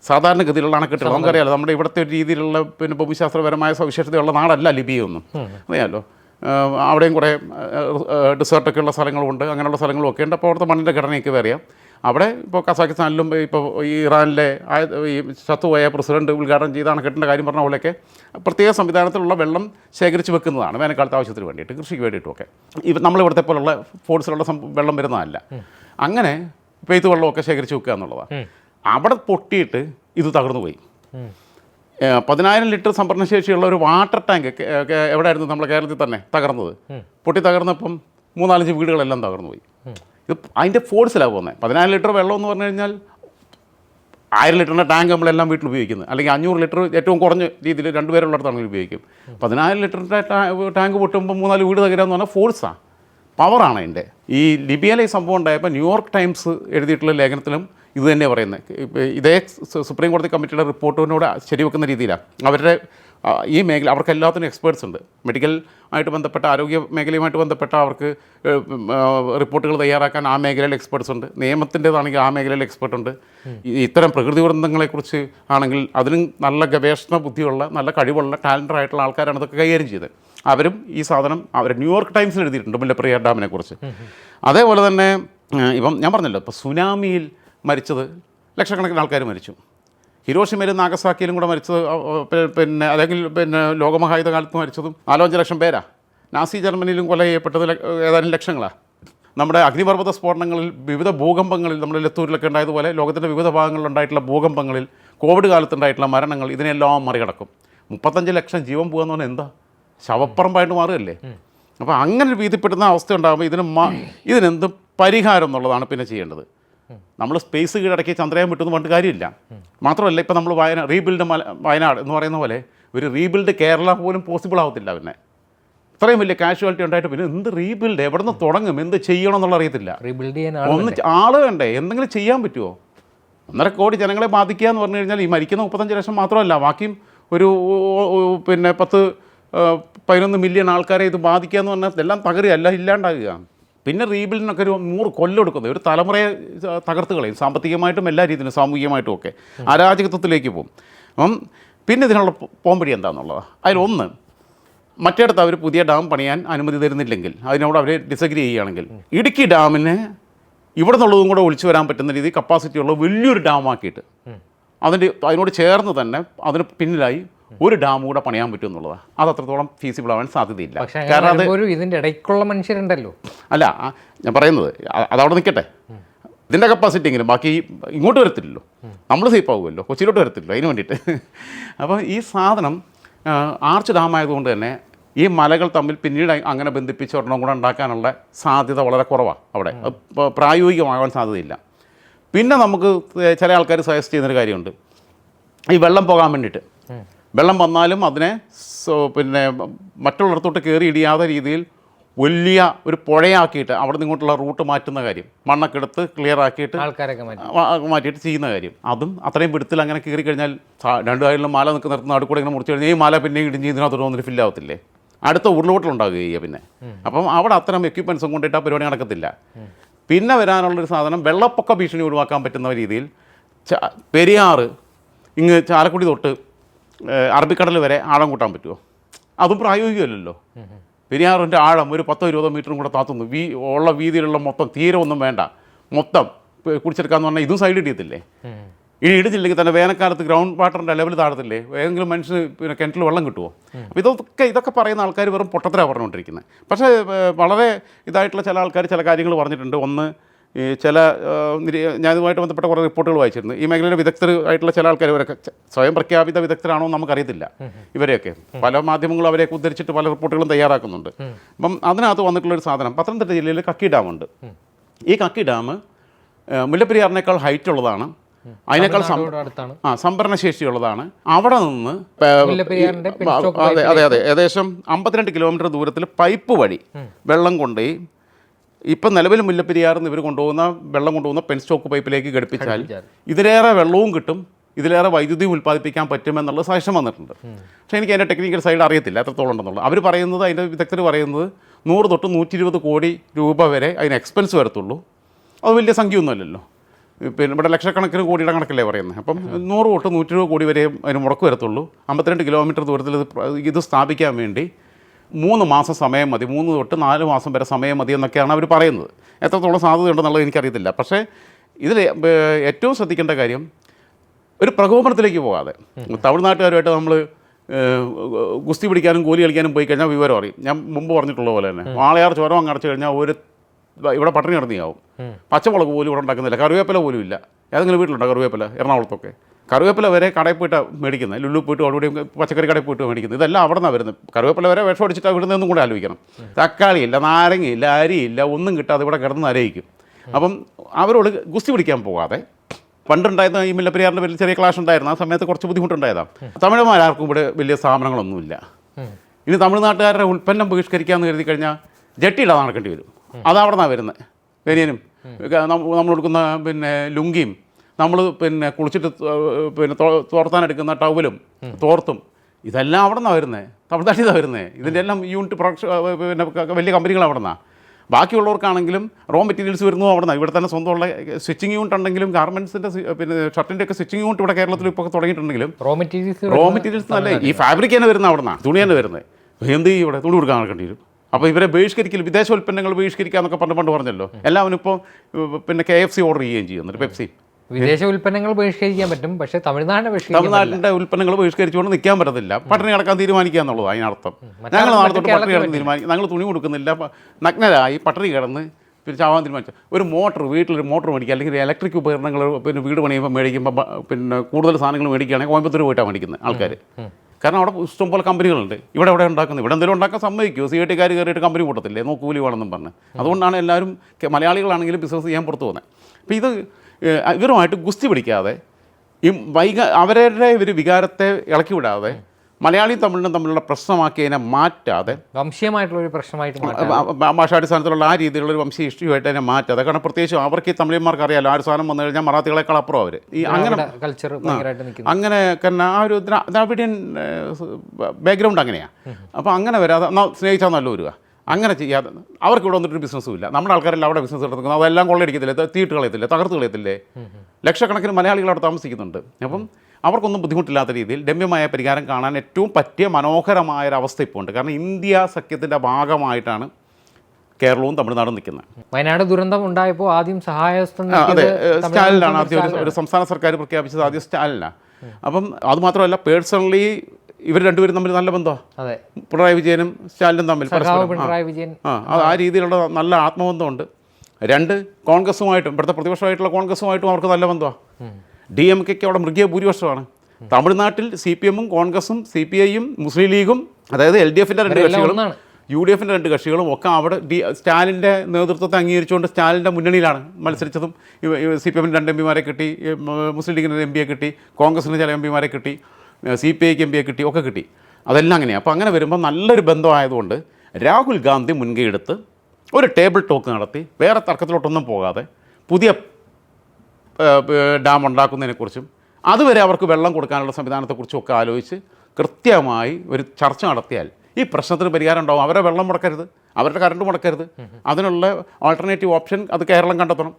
സാധാരണഗതിയിലുള്ള അണക്കെട്ടുകൾ. നമുക്കറിയാലോ നമ്മുടെ ഇവിടുത്തെ ഒരു രീതിയിലുള്ള പിന്നെ ഭൂമിശാസ്ത്രപരമായ സവിശേഷതയുള്ള നാടല്ല ലിബിയൊന്നും അറിയാമല്ലോ അവിടെയും കുറേ ഡിസേർട്ടൊക്കെ ഉള്ള സ്ഥലങ്ങളുമുണ്ട് അങ്ങനെയുള്ള സ്ഥലങ്ങളൊക്കെ ഉണ്ട്. അപ്പോൾ അവിടുത്തെ മണ്ണിന്റെ ഘടനയൊക്കെ അറിയാം അവിടെ ഇപ്പോൾ കസാഖിസ്ഥാനിലും ഇപ്പോൾ ഈ ഇറാനിലെ ആയ- ഈ ശത്രുവായ പ്രസിഡന്റ് ഉദ്ഘാടനം ചെയ്ത അണക്കെട്ടിന്റെ കാര്യം പറഞ്ഞ പോലെയൊക്കെ പ്രത്യേക സംവിധാനത്തിലുള്ള വെള്ളം ശേഖരിച്ച് വെക്കുന്നതാണ് വേനൽക്കാലത്ത് ആവശ്യത്തിന് വേണ്ടിയിട്ട് കൃഷിക്ക് വേണ്ടിയിട്ടുമൊക്കെ ഇപ്പം നമ്മളിവിടുത്തെ പോലുള്ള ഫോഴ്സിലുള്ള വെള്ളം വരുന്നതല്ല. അങ്ങനെ പെയ്ത്ത് വെള്ളമൊക്കെ ശേഖരിച്ച് വെക്കുക എന്നുള്ളതാണ് അവിടെ പൊട്ടിയിട്ട് ഇത് തകർന്നു പോയി പതിനായിരം ലിറ്റർ സംഭരണശേഷിയുള്ള ഒരു വാട്ടർ ടാങ്ക് എവിടെയായിരുന്നു നമ്മുടെ കേരളത്തിൽ തന്നെ തകർന്നത്? പൊട്ടി തകർന്നപ്പം മൂന്നാലഞ്ച് വീടുകളെല്ലാം തകർന്നു പോയി. ഇത് അതിന്റെ ഫോഴ്സിലാണ് പോകുന്നത് പതിനായിരം ലിറ്റർ വെള്ളം എന്ന് പറഞ്ഞു കഴിഞ്ഞാൽ ആയിരം ലിറ്ററിന്റെ ടാങ്ക് നമ്മളെല്ലാം വീട്ടിൽ ഉപയോഗിക്കുന്നത്. അല്ലെങ്കിൽ അഞ്ഞൂറ് ലിറ്റർ ഏറ്റവും കുറഞ്ഞ രീതിയിൽ രണ്ടുപേരുള്ളിടത്താണെങ്കിൽ ഉപയോഗിക്കും. പതിനായിരം ലിറ്ററിന്റെ ടാങ്ക് പൊട്ടുമ്പോൾ മൂന്നാൽ വീട് തകരാന്ന് പറഞ്ഞാൽ ഫോഴ്സാണ് പവറാണ് അതിന്റെ. ഈ ലിബിയയിലെ സംഭവം ഉണ്ടായപ്പോൾ ന്യൂയോർക്ക് ടൈംസ് എഴുതിയിട്ടുള്ള ലേഖനത്തിലും ഇത് തന്നെ പറയുന്നത് ഇതേ സുപ്രീം കോടതി കമ്മിറ്റിയുടെ റിപ്പോർട്ടിനോട് ശരിവെക്കുന്ന രീതിയിലാണ് അവരുടെ ഈ മേഖല അവർക്ക് എല്ലാത്തിനും എക്സ്പേർട്സ് ഉണ്ട്. മെഡിക്കൽ ആയിട്ട് ബന്ധപ്പെട്ട ആരോഗ്യ മേഖലയുമായിട്ട് ബന്ധപ്പെട്ട അവർക്ക് റിപ്പോർട്ടുകൾ തയ്യാറാക്കാൻ ആ മേഖലയിൽ എക്സ്പേർട്സ് ഉണ്ട്. നിയമത്തിന്റെതാണെങ്കിൽ ആ മേഖലയിൽ എക്സ്പേർട്ട് ഉണ്ട്. ഇത്തരം പ്രകൃതി ദുരന്തങ്ങളെക്കുറിച്ച് ആണെങ്കിൽ അതിനും നല്ല ഗവേഷണ ബുദ്ധിയുള്ള നല്ല കഴിവുള്ള ടാലന്റഡ് ആയിട്ടുള്ള ആൾക്കാരാണ് ഇതൊക്കെ കൈകാര്യം ചെയ്തത്. അവരും ഈ സാധനം അവർ ന്യൂയോർക്ക് ടൈംസിൽ എഴുതിയിട്ടുണ്ട് മുല്ലപ്പെരിയാർ ഡാമിനെ കുറിച്ച് അതേപോലെ തന്നെ ഇപ്പം ഞാൻ പറഞ്ഞല്ലോ ഇപ്പോൾ സുനാമിയിൽ മരിച്ചത്. ലക്ഷക്കണക്കിന് ആൾക്കാർ മരിച്ചു. ഹിരോഷിമയിലും നാഗസാക്കിയിലും കൂടെ മരിച്ചത് പിന്നെ അല്ലെങ്കിൽ പിന്നെ ലോകമഹായുധ കാലത്ത് മരിച്ചതും നാലഞ്ച് ലക്ഷം പേരാ. നാസി ജർമ്മനിയിലും കൊല ചെയ്യപ്പെട്ടത് ഏതാനും ലക്ഷങ്ങളാണ് നമ്മുടെ അഗ്നിപർവത സ്ഫോടനങ്ങളിൽ വിവിധ ഭൂകമ്പങ്ങളിൽ നമ്മുടെ ലത്തൂരിലൊക്കെ ഉണ്ടായതുപോലെ ലോകത്തിന്റെ വിവിധ ഭാഗങ്ങളിൽ ഉണ്ടായിട്ടുള്ള ഭൂകമ്പങ്ങളിൽ കോവിഡ് കാലത്തുണ്ടായിട്ടുള്ള മരണങ്ങൾ ഇതിനെല്ലാം മറികടക്കും. മുപ്പത്തഞ്ച് ലക്ഷം ജീവൻ പോകുന്ന പറഞ്ഞാൽ എന്താ? ശവപ്പറമ്പായിട്ട് മാറുകയല്ലേ? അപ്പോൾ അങ്ങനെ ഭീതിപ്പെടുന്ന അവസ്ഥ ഉണ്ടാകുമ്പോൾ ഇതിന് മ ഇതിനെന്ത് പരിഹാരം എന്നുള്ളതാണ് പിന്നെ ചെയ്യേണ്ടത്. നമ്മൾ സ്പേസ് കീഴടക്കി ചന്ദ്രയാൻ വിട്ടുന്ന പറഞ്ഞിട്ട് കാര്യമില്ല. മാത്രമല്ല ഇപ്പോൾ നമ്മൾ വയനാ റീബിൽഡ് മല വയനാട് എന്ന് പറയുന്ന പോലെ ഒരു റീബിൽഡ് കേരള പോലും പോസിബിൾ ആവത്തില്ല പിന്നെ ഇത്രയും വലിയ കാഷ്വാലിറ്റി ഉണ്ടായിട്ട് പിന്നെ എന്ത് റീബിൽഡ് എവിടെ നിന്ന് തുടങ്ങും എന്ത് ചെയ്യണം എന്നുള്ള അറിയത്തില്ല. റീബിൽഡ് ചെയ്യാൻ ഒന്ന് ആൾ വേണ്ടേ? എന്തെങ്കിലും ചെയ്യാൻ പറ്റുമോ ഒന്നര കോടി ജനങ്ങളെ ബാധിക്കുക എന്ന് പറഞ്ഞു കഴിഞ്ഞാൽ ഈ മരിക്കുന്ന മുപ്പത്തഞ്ച് ലക്ഷം മാത്രമല്ല ബാക്കിയും ഒരു പിന്നെ പത്ത് പതിനൊന്ന് മില്യൺ ആൾക്കാരെ ഇത് ബാധിക്കുക എന്ന് പറഞ്ഞാൽ എല്ലാം തകരുകയല്ല ഇല്ലാണ്ടാകുക. പിന്നെ റീബിൽഡിനൊക്കെ ഒരു നൂറ് കൊല്ലം എടുക്കുന്നത് ഒരു തലമുറയെ തകർത്ത് കളയും. സാമ്പത്തികമായിട്ടും എല്ലാ രീതിയിലും സാമൂഹികമായിട്ടും ഒക്കെ അരാജകത്വത്തിലേക്ക് പോകും. അപ്പം പിന്നെ ഇതിനുള്ള പോംപടി പോംവഴി എന്താണെന്നുള്ളതാണ് അതിലൊന്ന് മറ്റേടത്ത് അവർ പുതിയ ഡാം പണിയാൻ അനുമതി തരുന്നില്ലെങ്കിൽ അതിനോട് അവർ ഡിസഗ്രി ചെയ്യുകയാണെങ്കിൽ ഇടുക്കി ഡാമിനെ ഇവിടെ നിന്നുള്ളതും കൂടെ ഒളിച്ചു വരാൻ പറ്റുന്ന രീതിയിൽ കപ്പാസിറ്റി ഉള്ള വലിയൊരു ഡാമാക്കിയിട്ട് അതിന്റെ അതിനോട് ചേർന്ന് തന്നെ അതിന് പിന്നിലായി ഒരു ഡാം കൂടെ പണിയാൻ പറ്റും എന്നുള്ളതാണ് അത് അത്രത്തോളം ഫീസിബിൾ ആവാൻ സാധ്യതയില്ല. കാരണം അത് ഒരു ഇതിന്റെ ഇടയ്ക്കുള്ള മനുഷ്യരുണ്ടല്ലോ. അല്ല ഞാൻ പറയുന്നത് അതവിടെ നിൽക്കട്ടെ ഇതിന്റെ കപ്പാസിറ്റി എങ്കിലും ബാക്കി ഇങ്ങോട്ട് വരത്തില്ലല്ലോ. നമ്മൾ സേഫ് ആകുമല്ലോ കൊച്ചിയിലോട്ട് വരത്തില്ലല്ലോ അതിന് വേണ്ടിയിട്ട്. അപ്പോൾ ഈ സാധനം ആർച്ച് ഡാം ആയതുകൊണ്ട് തന്നെ ഈ മലകൾ തമ്മിൽ പിന്നീട് അങ്ങനെ ബന്ധിപ്പിച്ച് ഒരെണ്ണം കൂടെ ഉണ്ടാക്കാനുള്ള സാധ്യത വളരെ കുറവാണ് അവിടെ. പ്രായോഗികമാകാൻ സാധ്യതയില്ല. പിന്നെ നമുക്ക് ചില ആൾക്കാർ സജസ്റ്റ് ചെയ്യുന്നൊരു കാര്യമുണ്ട്. ഈ വെള്ളം പോകാൻ വേണ്ടിയിട്ട്. വെള്ളം വന്നാലും അതിനെ പിന്നെ മറ്റുള്ളിടത്തോട്ട് കയറി ഇടിയാത്ത രീതിയിൽ വലിയ ഒരു പുഴയാക്കിയിട്ട് അവിടെ നിന്ന് ഇങ്ങോട്ടുള്ള റൂട്ട് മാറ്റുന്ന കാര്യം. മണ്ണൊക്കെ എടുത്ത് ക്ലിയർ ആക്കിയിട്ട് ആൾക്കാരൊക്കെ മാറ്റിയിട്ട് ചെയ്യുന്ന കാര്യം. അതും അത്രയും വിടുത്തിൽ അങ്ങനെ കയറി കഴിഞ്ഞാൽ രണ്ടു കാര്യം മാല നിൽക്കുന്ന നിർത്തുന്ന അടുക്കൂടെ ഇങ്ങനെ മുറിച്ച് കഴിഞ്ഞാൽ ഈ മാല പിന്നെയും ഇടിഞ്ഞ് ഇതിനകത്തോട്ട് വന്നിട്ട് ഫില്ല് ആവത്തില്ലേ? അടുത്ത ഉരുളോട്ടിലുണ്ടാകുക പിന്നെ. അപ്പം അവിടെ അത്തരം എക്യുപ്മെൻസും കൊണ്ടിട്ട് ആ പരിപാടി നടക്കത്തില്ല. പിന്നെ വരാനുള്ളൊരു സാധനം വെള്ളപ്പൊക്ക ഭീഷണി ഒഴിവാക്കാൻ പറ്റുന്ന രീതിയിൽ ച- പെരിയാറ് ഇങ്ങ് ചാലക്കുടി തൊട്ട് അറബിക്കടൽ വരെ ആഴം കൂട്ടാൻ പറ്റുമോ അതും പ്രായോഗികമല്ലല്ലോ. പെരിയാറിന്റെ ആഴം ഒരു പത്തോ ഇരുപതോ മീറ്ററും കൂടെ താത്തുന്നു. വീ ഉള്ള വീതിയിലുള്ള മൊത്തം തീരെ ഒന്നും വേണ്ട. മൊത്തം കുടിച്ചെടുക്കാന്ന് പറഞ്ഞാൽ ഇതും സൈഡ് ഇടിയത്തില്ലേ? ഇനി ഇടിച്ചില്ലെങ്കിൽ തന്നെ വേനൽക്കാലത്ത് ഗ്രൗണ്ട് വാട്ടറിന്റെ ലെവൽ താഴത്തില്ലേ? ഏതെങ്കിലും മനുഷ്യന് പിന്നെ കിണറ്റിൽ വെള്ളം കിട്ടുമോ അപ്പോൾ ഇതൊക്കെ ഇതൊക്കെ പറയുന്ന ആൾക്കാർ വെറും പൊട്ടത്തരാണ് പറഞ്ഞുകൊണ്ടിരിക്കുന്നത് പക്ഷേ വളരെ ഇതായിട്ടുള്ള ചില ആൾക്കാർ ചില കാര്യങ്ങൾ പറഞ്ഞിട്ടുണ്ട്. ഒന്ന് ഈ ചില ഞാനുമായിട്ട് ബന്ധപ്പെട്ട കുറേ റിപ്പോർട്ടുകൾ വായിച്ചിരുന്നു. ഈ മേഖലയിലെ വിദഗ്ധർ ആയിട്ടുള്ള ചില ആൾക്കാർ ഇവരൊക്കെ സ്വയം പ്രഖ്യാപിത വിദഗ്ധരാണോ എന്ന് നമുക്കറിയത്തില്ല. ഇവരെയൊക്കെ. പല മാധ്യമങ്ങളും അവരെയൊക്കെ ഉദ്ധരിച്ചിട്ട് പല റിപ്പോർട്ടുകളും തയ്യാറാക്കുന്നുണ്ട്. അപ്പം അതിനകത്ത് വന്നിട്ടുള്ള ഒരു സാധനം പത്തനംതിട്ട ജില്ലയിൽ കക്കി ഡാമുണ്ട്. ഈ കക്കി ഡാം മുല്ലപ്പെരിയാറിനേക്കാൾ ഹൈറ്റ് ഉള്ളതാണ്. അതിനേക്കാൾ ആ സംഭരണ ശേഷിയുള്ളതാണ് ആ സംഭരണശേഷിയുള്ളതാണ്. അവിടെ നിന്ന് അതെ അതെ അതെ. ഏകദേശം അമ്പത്തിരണ്ട് കിലോമീറ്റർ ദൂരത്തിൽ പൈപ്പ് വഴി വെള്ളം കൊണ്ടുപോയി ഇപ്പം നിലവിൽ മുല്ലപ്പെരിയാറിൽ നിന്ന് ഇവർ കൊണ്ടുപോകുന്ന വെള്ളം കൊണ്ടുപോകുന്ന പെൻ സ്റ്റോക്ക് പൈപ്പിലേക്ക് ഘടിപ്പിച്ചാൽ ഇതിലേറെ വെള്ളവും കിട്ടും ഇതിലേറെ വൈദ്യുതിയും ഉൽപ്പാദിപ്പിക്കാൻ പറ്റുമെന്നുള്ള സജഷൻ വന്നിട്ടുണ്ട്. പക്ഷേ എനിക്ക് അതിന്റെ ടെക്നിക്കൽ സൈഡ് അറിയത്തില്ല എത്രത്തോളം ഉണ്ടെന്നുള്ളത്. അവർ പറയുന്നത് അതിന്റെ വിദഗ്ധർ പറയുന്നത് നൂറ് തൊട്ട് നൂറ്റി ഇരുപത് കോടി രൂപ വരെ അതിന് എക്സ്പെൻസ് വരത്തുള്ളൂ. അത് വലിയ സംഖ്യയൊന്നുമല്ലല്ലോ. പിന്നെ ഇവിടെ ലക്ഷക്കണക്കിന് കോടിയുടെ കണക്കല്ലേ പറയുന്നത്. അപ്പം നൂറ് തൊട്ട് നൂറ്റി ഇരുപത് കോടി വരെയും അതിന് മുടക്ക് വരത്തുള്ളൂ. അമ്പത്തിരണ്ട് കിലോമീറ്റർ ദൂരത്തിൽ ഇത് ഇത് സ്ഥാപിക്കാൻ വേണ്ടി മൂന്ന് മാസം സമയം മതി മൂന്ന് തൊട്ട് നാല് മാസം വരെ സമയം മതി എന്നൊക്കെയാണ് അവർ പറയുന്നത്. എത്രത്തോളം സാധ്യതയുണ്ടെന്നുള്ളത് എനിക്കറിയത്തില്ല. പക്ഷേ ഇതിൽ ഏറ്റവും ശ്രദ്ധിക്കേണ്ട കാര്യം ഒരു പ്രകോപനത്തിലേക്ക് പോകാതെ. തമിഴ്നാട്ടുകാരുമായിട്ട് നമ്മൾ ഗുസ്തി പിടിക്കാനും കൂലി കളിക്കാനും പോയി കഴിഞ്ഞാൽ വിവരം അറിയും. ഞാൻ മുമ്പ് പറഞ്ഞിട്ടുള്ള പോലെ തന്നെ. വാളയാർ ചോരം അങ്ങ് അടച്ചു കഴിഞ്ഞാൽ ഒരു ഇവിടെ പട്ടിണി കിടന്നിയാവും. പച്ചമുളക് പോലും ഇവിടെ ഉണ്ടാക്കുന്നില്ല. കറിവേപ്പില പോലും ഇല്ല. ഏതെങ്കിലും വീട്ടിലുണ്ടോ കറിവേപ്പില എറണാകുളത്തൊക്കെ? കറിവേപ്പില വരെ കടയിൽ പോയിട്ട് മേടിക്കുന്നത്. ലുല്ലു പോയിട്ട് അവിടെ പച്ചക്കറി കടയിൽ പോയിട്ട് മേടിക്കുന്നത്. ഇതെല്ലാം അവിടെ നിന്നാണ് വരുന്നത്. കറിവേപ്പില വരെ വിഷം അടിച്ചിട്ട് വിടുന്നതെന്നും കൂടെ ആലോചിക്കണം. തക്കാളിയില്ല നാരങ്ങയില്ല അരിയില്ല ഒന്നും കിട്ടാതെ ഇവിടെ കിടന്ന് അരയിക്കും അപ്പം അവരോട് ഗുസ്തി പിടിക്കാൻ പോകാതെ പണ്ടുണ്ടായിരുന്ന ഈ മുല്ലപ്പെരിയാറിന്റെ പേരിൽ ചെറിയ ക്ലാഷ് ഉണ്ടായിരുന്നു. ആ സമയത്ത് കുറച്ച് ബുദ്ധിമുട്ടുണ്ടായതാണ് തമിഴന്മാരാർക്കും ഇവിടെ വലിയ സ്ഥാപനങ്ങളൊന്നുമില്ല ഇനി തമിഴ്നാട്ടുകാരുടെ ഉൽപ്പന്നം ബഹിഷ്കരിക്കാമെന്ന് കരുതി കഴിഞ്ഞാൽ ജട്ടിയിടാതെ നടക്കേണ്ടി വരും. അതവിടെ നിന്നാണ് വരുന്നത് വേനിയനും നമ്മൾ കൊടുക്കുന്ന പിന്നെ ലുങ്കിയും നമ്മൾ പിന്നെ കുളിച്ചിട്ട് പിന്നെ തോർത്താൻ എടുക്കുന്ന ടവലും തോർത്തും ഇതെല്ലാം അവിടെ നിന്നാണ് വരുന്നത് തമിഴ്നാട്ടിൽ നിന്നാണ് വരുന്നത് ഇതിന്റെ എല്ലാം യൂണിറ്റ് പ്രൊഡക്ഷൻ പിന്നെ വലിയ കമ്പനികൾ അവിടെ നിന്നാണ് ബാക്കിയുള്ളവർക്കാണെങ്കിലും റോ മെറ്റീരിയൽസ് വരുന്നു അവിടെ നിന്ന് ഇവിടെ തന്നെ സ്വന്തമുള്ള സ്റ്റിച്ചിങ് യൂണിറ്റ് ഉണ്ടെങ്കിലും ഗാർമെൻസിന്റെ പിന്നെ ഷർട്ടിന്റെ ഒക്കെ സ്റ്റിച്ചിങ് യൂണിറ്റ് ഇവിടെ കേരളത്തിൽ ഇപ്പോൾ തുടങ്ങിയിട്ടുണ്ടെങ്കിലും റോ മെറ്റീരിയൽസ് റോ മെറ്റീരിയൽസ് നല്ല ഈ ഫാബ്രിക് തന്നെ വരുന്ന അവിടെ നിന്നാണ് തുണി തന്നെ വരുന്നത് എന്ത് ചെയ്യും ഇവിടെ? തുണി കൊടുക്കാൻ നടക്കേണ്ടി വരും. അപ്പോൾ ഇവരെ ബഹിഷ്കരിക്കൽ വിദേശ ഉൽപ്പന്നങ്ങൾ ബഹിഷ്കരിക്കുക എന്നൊക്കെ പണ്ട് പണ്ട് പറഞ്ഞല്ലോ. എല്ലാവരും ഇപ്പോൾ പിന്നെ കെ എഫ് സി ഓർഡർ ചെയ്യുകയും ചെയ്യുന്നുണ്ട് പെപ്സി വിദേശ ഉൽപ്പന്നങ്ങൾ ബഹിഷ്കരിക്കാൻ പറ്റും പക്ഷേ തമിഴ്നാടിനെ തമിഴ്നാടിന്റെ തമിഴ്നാട്ടിന്റെ ഉൽപ്പന്നങ്ങൾ ബഹിഷ്കരിച്ചുകൊണ്ട് നിൽക്കാൻ പറ്റത്തില്ല. പട്ടിണി കിടക്കാൻ തീരുമാനിക്കുക എന്നുള്ളത് അതിനർത്ഥം. ഞങ്ങൾ നാളെ തൊട്ട് പട്ടിണി കിടന്ന് തീരുമാനിക്കും. ഞങ്ങൾ തുണി കൊടുക്കുന്നില്ല നഗ്നരായി പട്ടിണി കിടന്ന് പിന്നെ ചാവാൻ തീരുമാനിച്ചു. ഒരു മോട്ടർ വീട്ടിലൊരു മോട്ടർ മേടിക്കുക അല്ലെങ്കിൽ ഇലക്ട്രിക് ഉപകരണങ്ങൾ പിന്നെ വീട് പണിയുമ്പോൾ മേടിക്കുമ്പോൾ പിന്നെ കൂടുതൽ സാധനങ്ങൾ മേടിക്കുകയാണെങ്കിൽ കോയമ്പത്തൂർ പോയിട്ടാണ് മേടിക്കുന്നത് ആൾക്കാർ കാരണം അവിടെ ഇഷ്ടം പോലെ കമ്പനികളുണ്ട്. ഇവിടെ ഇവിടെ ഉണ്ടാക്കുന്നത്? ഇവിടെ എന്തെങ്കിലും ഉണ്ടാക്കാൻ സമ്മതിക്കുമോ സി ഐ ടിക്കാർ കയറിയിട്ട് കമ്പനി കൂട്ടത്തില്ലേ? നോക്കൂലി വേണമെന്നും പറഞ്ഞ്. അതുകൊണ്ടാണ് എല്ലാവരും മലയാളികളാണെങ്കിലും ബിസിനസ് ചെയ്യാൻ പുറത്തു പോകുന്നത്. അപ്പോൾ ഇത് ഇവരുമായിട്ട് ഗുസ്തി പിടിക്കാതെ ഈ വൈക അവരുടെ ഒരു വികാരത്തെ ഇളക്കി വിടാതെ മലയാളിയും തമിഴിനും തമ്മിലുള്ള പ്രശ്നമാക്കിയതിനെ മാറ്റാതെ വംശീയമായിട്ടുള്ള ഒരു പ്രശ്നമായിട്ട് ഭാഷാടിസ്ഥാനത്തിലുള്ള ആ രീതിയിലുള്ള ഒരു വംശീയ ഇഷ്യൂ ആയിട്ട് തന്നെ മാറ്റാതെ. കാരണം പ്രത്യേകിച്ച് അവർക്ക് ഈ തമിഴന്മാർക്ക് അറിയാലോ ആ ഒരു സാധനം വന്നു കഴിഞ്ഞാൽ മറാത്തികളെക്കാൾ അപ്പുറം അവർ ഈ അങ്ങനെ കൾച്ചർ അങ്ങനെ തന്നെ ആ ഒരു ദ്രാ- ദ്രാവിഡിയൻ ബാക്ക്ഗ്രൗണ്ട് അങ്ങനെയാണ് അപ്പോൾ അങ്ങനെ വരാതെ സ്നേഹിച്ചാൽ നല്ല വരിക അങ്ങനെ ചെയ്യാതെ അവർക്ക് ഇവിടെ വന്നിട്ട് ബിസിനസ്സും ഇല്ല. നമ്മുടെ ആൾക്കാരെല്ലാം അവിടെ ബിസിനസ് നടത്തുന്നത് അതെല്ലാം കൊള്ളയടിക്കത്തില്ലേ? തീട്ട് കളയത്തില്ലേ? തകർത്ത് കളയത്തില്ലേ? ലക്ഷക്കണക്കിന് മലയാളികൾ അവിടെ താമസിക്കുന്നുണ്ട്. അപ്പം അവർക്കൊന്നും ബുദ്ധിമുട്ടില്ലാത്ത രീതിയിൽ രമ്യമായ പരിഹാരം കാണാൻ ഏറ്റവും പറ്റിയ മനോഹരമായ ഒരു അവസ്ഥ ഇപ്പോൾ ഉണ്ട് കാരണം ഇന്ത്യ സഖ്യത്തിന്റെ ഭാഗമായിട്ടാണ് കേരളവും തമിഴ്നാടും നിൽക്കുന്നത്. വയനാട് ദുരന്തം ഉണ്ടായപ്പോൾ ആദ്യം സഹായഹസ്തം അതെ. സ്റ്റാലിനാണ്. ആദ്യം ഒരു സംസ്ഥാന സർക്കാർ പ്രഖ്യാപിച്ചത് ആദ്യം സ്റ്റാലിനാണ്. അപ്പം അതുമാത്രമല്ല പേഴ്സണലി ഇവർ രണ്ടുപേരും തമ്മിൽ നല്ല ബന്ധമാണ് പിണറായി വിജയനും സ്റ്റാലിനും തമ്മിൽ ആ. ആ രീതിയിലുള്ള നല്ല ആത്മബന്ധമുണ്ട്. രണ്ട് കോൺഗ്രസുമായിട്ടും ഇവിടുത്തെ പ്രതിപക്ഷമായിട്ടുള്ള കോൺഗ്രസുമായിട്ടും അവർക്ക് നല്ല ബന്ധമാണ് ഡി എം കെക്ക് അവിടെ മൃഗീയ ഭൂരിപക്ഷമാണ്. തമിഴ്നാട്ടിൽ സി പി എമ്മും കോൺഗ്രസും സി പി ഐയും മുസ്ലിം ലീഗും അതായത് എൽ ഡി എഫിന്റെ രണ്ട് കക്ഷികളും യു ഡി എഫിന്റെ രണ്ട് കക്ഷികളും ഒക്കെ അവിടെ ഡി സ്റ്റാലിന്റെ നേതൃത്വത്തെ അംഗീകരിച്ചുകൊണ്ട് സ്റ്റാലിന്റെ മുന്നണിയിലാണ് മത്സരിച്ചതും. സി പി എമ്മിന് രണ്ട് എം പിമാരെ കിട്ടി മുസ്ലിം ലീഗിന് എം പിയെ കിട്ടി കോൺഗ്രസിന് ചില എം പിമാരെ കിട്ടി. സി പി ഐക്ക് എം പിയെ കിട്ടി ഒക്കെ കിട്ടി. അതെല്ലാം അങ്ങനെയാണ് അപ്പോൾ അങ്ങനെ വരുമ്പോൾ നല്ലൊരു ബന്ധമായതുകൊണ്ട് രാഹുൽ ഗാന്ധി മുൻകൈ എടുത്ത് ഒരു ടേബിൾ ടോക്ക് നടത്തി. വേറെ തർക്കത്തിലോട്ടൊന്നും പോകാതെ പുതിയ ഡാം ഉണ്ടാക്കുന്നതിനെക്കുറിച്ചും അതുവരെ അവർക്ക് വെള്ളം കൊടുക്കാനുള്ള സംവിധാനത്തെക്കുറിച്ചും ഒക്കെ ആലോചിച്ച് കൃത്യമായി ഒരു ചർച്ച നടത്തിയാൽ ഈ പ്രശ്നത്തിന് പരിഹാരം ഉണ്ടാവും. അവരെ വെള്ളം മുടക്കരുത്. അവരുടെ കറണ്ട് മുടക്കരുത്. അതിനുള്ള ഓൾട്ടർനേറ്റീവ് ഓപ്ഷൻ അത് കേരളം കണ്ടെത്തണം.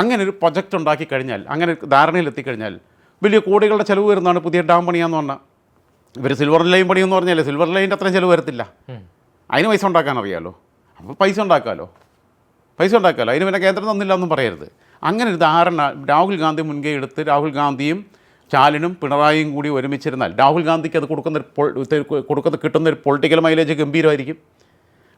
അങ്ങനെ ഒരു പ്രൊജക്റ്റ് ഉണ്ടാക്കി കഴിഞ്ഞാൽ അങ്ങനെ ധാരണയിലെത്തിക്കഴിഞ്ഞാൽ വലിയ കോടികളുടെ ചിലവ് വരുന്നതാണ് പുതിയ ഡാം പണിയാന്ന് പറഞ്ഞാൽ ഇവർ സിൽവർ ലൈൻ പണിയെന്ന് പറഞ്ഞാൽ സിൽവർ ലൈന്റെ അത്രയും ചിലവ് വരത്തില്ല. അതിന് പൈസ ഉണ്ടാക്കാൻ അറിയാമല്ലോ അപ്പോൾ പൈസ ഉണ്ടാക്കാമല്ലോ പൈസ ഉണ്ടാക്കാമല്ലോ അതിന് പിന്നെ കേന്ദ്രം തന്നില്ല എന്നും പറയരുത്. അങ്ങനെ ഒരു ധാരണ രാഹുൽ ഗാന്ധി മുൻകൈ എടുത്ത് രാഹുൽ ഗാന്ധിയും ചാലിനും പിണറായിയും കൂടി ഒരുമിച്ചിരുന്നാൽ രാഹുൽ ഗാന്ധിക്ക് അത് കൊടുക്കുന്ന കൊടുക്കുന്ന കിട്ടുന്ന ഒരു പൊളിറ്റിക്കൽ മൈലേജ് ഗംഭീരമായിരിക്കും.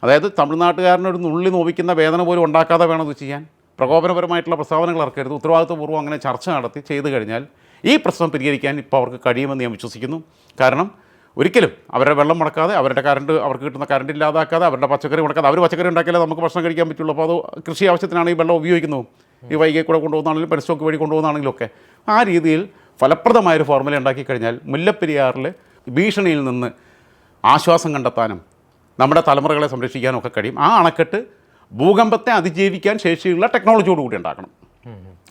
അതായത് തമിഴ്നാട്ടുകാരനൊരു നുള്ളി നോവിക്കുന്ന വേദന പോലും ഉണ്ടാക്കാതെ വേണം അത് ചെയ്യാൻ. പ്രകോപനപരമായിട്ടുള്ള പ്രസ്താവനകൾ ഇറക്കരുത്. ഉത്തരവാദിത്വപൂർവം അങ്ങനെ ചർച്ച നടത്തി ചെയ്തു കഴിഞ്ഞാൽ ഈ പ്രശ്നം പരിഹരിക്കാൻ ഇപ്പോൾ അവർക്ക് കഴിയുമെന്ന് ഞാൻ വിശ്വസിക്കുന്നു. കാരണം ഒരിക്കലും അവരുടെ വെള്ളം മുടക്കാതെ അവരുടെ കറണ്ട് അവർക്ക് കിട്ടുന്ന കറണ്ട് ഇല്ലാതാക്കാതെ അവരുടെ പച്ചക്കറി മുടക്കാതെ അവർ പച്ചക്കറി ഉണ്ടാക്കിയാലേ നമുക്ക് ഭക്ഷണം കഴിക്കാൻ പറ്റുള്ളൂ. അപ്പോൾ അത് കൃഷി ആവശ്യത്തിനാണ് ഈ വെള്ളം ഉപയോഗിക്കുന്നു ഈ വൈകി കൂടെ കൊണ്ടുപോകുന്നതാണെങ്കിലും പരിസ്ഥിതി വഴി കൊണ്ടുപോകുന്നതാണെങ്കിലും ഒക്കെ. ആ രീതിയിൽ ഫലപ്രദമായൊരു ഫോർമുല ഉണ്ടാക്കി കഴിഞ്ഞാൽ മുല്ലപ്പെരിയാറിൽ ഭീഷണിയിൽ നിന്ന് ആശ്വാസം കണ്ടെത്താനും നമ്മുടെ തലമുറകളെ സംരക്ഷിക്കാനും ഒക്കെ കഴിയും. ആ അണക്കെട്ട് ഭൂകമ്പത്തെ അതിജീവിക്കാൻ ശേഷിയുള്ള ടെക്നോളജിയോട് കൂടി ഉണ്ടാക്കണം.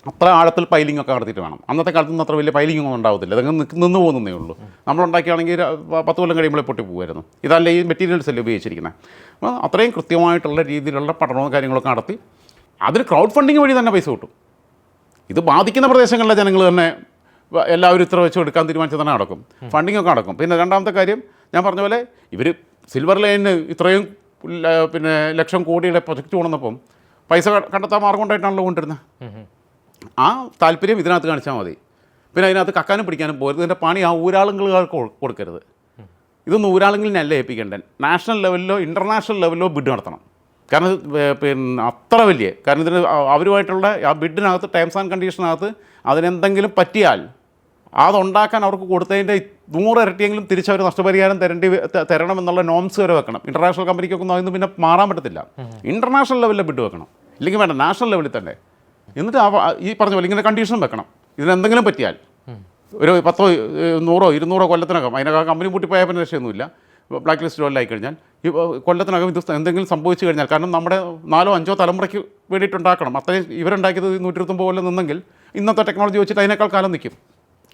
അത്ര ആഴത്തിൽ പൈലിംഗ് ഒക്കെ നടത്തിയിട്ട് വേണം. അന്നത്തെ കാലത്തൊന്നും അത്ര വലിയ പൈലിംഗ് ഒന്നും ഉണ്ടാവത്തില്ല. അതങ്ങ് നിന്ന് പോകുന്നേ ഉള്ളൂ. നമ്മളുണ്ടാക്കിയാണെങ്കിൽ പത്ത് കൊല്ലം കഴിയുമ്പോൾ പൊട്ടി പോകുമായിരുന്നു. ഇതല്ല ഈ മെറ്റീരിയൽസ് അല്ലേ ഉപയോഗിച്ചിരിക്കുന്നത് അപ്പോൾ അത്രയും കൃത്യമായിട്ടുള്ള രീതിയിലുള്ള പഠനവും കാര്യങ്ങളൊക്കെ നടത്തി അതിൽ ക്രൗഡ് ഫണ്ടിങ് വഴി തന്നെ പൈസ കിട്ടും. ഇത് ബാധിക്കുന്ന പ്രദേശങ്ങളിലെ ജനങ്ങൾ തന്നെ എല്ലാവരും ഇത്ര വെച്ച് എടുക്കാൻ തീരുമാനിച്ചത് തന്നെ നടക്കും. ഫണ്ടിങ് ഒക്കെ നടക്കും. പിന്നെ രണ്ടാമത്തെ കാര്യം ഞാൻ പറഞ്ഞ പോലെ ഇവർ സിൽവർ ലൈനിന് ഇത്രയും പിന്നെ ലക്ഷം കോടിയുടെ പ്രൊജക്റ്റ് കൊണ്ടുവന്നപ്പം പൈസ കണ്ടെത്താൻ മാർഗം ഉണ്ടായിട്ടാണല്ലോ കൊണ്ടിരുന്നത് ആ താല്പര്യം ഇതിനകത്ത് കാണിച്ചാൽ മതി. പിന്നെ അതിനകത്ത് കക്കാനും പിടിക്കാനും പോരുത്. ഇതിന്റെ പണി ആ ഊരാളുകൾക്ക് കൊടുക്കരുത്. ഇതൊന്നും ഊരാളുകളിനല്ല ഏൽപ്പിക്കേണ്ടത്? നാഷണൽ ലെവലിലോ ഇന്റർനാഷണൽ ലെവലിലോ ബിഡ് നടത്തണം. കാരണം പിന്നെ അത്ര വലിയ. കാരണം ഇതിന് അവരുമായിട്ടുള്ള ആ ബിഡിനകത്ത് ടേംസ് ആൻഡ് കണ്ടീഷനകത്ത് അതിനെന്തെങ്കിലും പറ്റിയാൽ അതുണ്ടാക്കാൻ അവർക്ക് കൊടുത്തതിന്റെ നൂറ് ഇരട്ടിയെങ്കിലും തിരിച്ചവർ നഷ്ടപരിഹാരം തരേണ്ടി തരണം എന്നുള്ള നോംസ് വരെ വെക്കണം. ഇന്റർനാഷണൽ കമ്പനിക്കൊക്കെ ഒന്നും അതിന് പിന്നെ മാറാൻ പറ്റത്തില്ല. ഇന്റർനാഷണൽ ലെവലിൽ ബിഡ് വെക്കണം. ഇല്ലെങ്കിൽ വേണ്ട നാഷണൽ ലെവലിൽ തന്നെ. എന്നിട്ട് ആ ഈ പറഞ്ഞ പോലെ ഇങ്ങനെ കണ്ടീഷൻ വെക്കണം. ഇതിനെന്തെങ്കിലും പറ്റിയാൽ. ഒരു പത്തോ നൂറോ ഇരുന്നൂറോ കൊല്ലത്തിനകം അതിനകം കമ്പനി പൂട്ടിപ്പോയാൽ പിന്നെ രക്ഷയൊന്നുമില്ല. ബ്ലാക്ക് ലിസ്റ്റ് വല്ലതായി കഴിഞ്ഞാൽ. ഈ കൊല്ലത്തിനകം ഇത് എന്തെങ്കിലും സംഭവിച്ചു കഴിഞ്ഞാൽ കാരണം നമ്മുടെ നാലോ അഞ്ചോ തലമുറയ്ക്ക് വേണ്ടിയിട്ടുണ്ടാക്കണം. അത്രയും ഇവരുണ്ടാക്കിയത് നൂറ്റി ഇരുപത്തൊമ്പത് കൊല്ലം നിന്നെങ്കിൽ ഇന്നത്തെ ടെക്നോളജി വെച്ചിട്ട് അതിനേക്കാൾ കാലം നിൽക്കും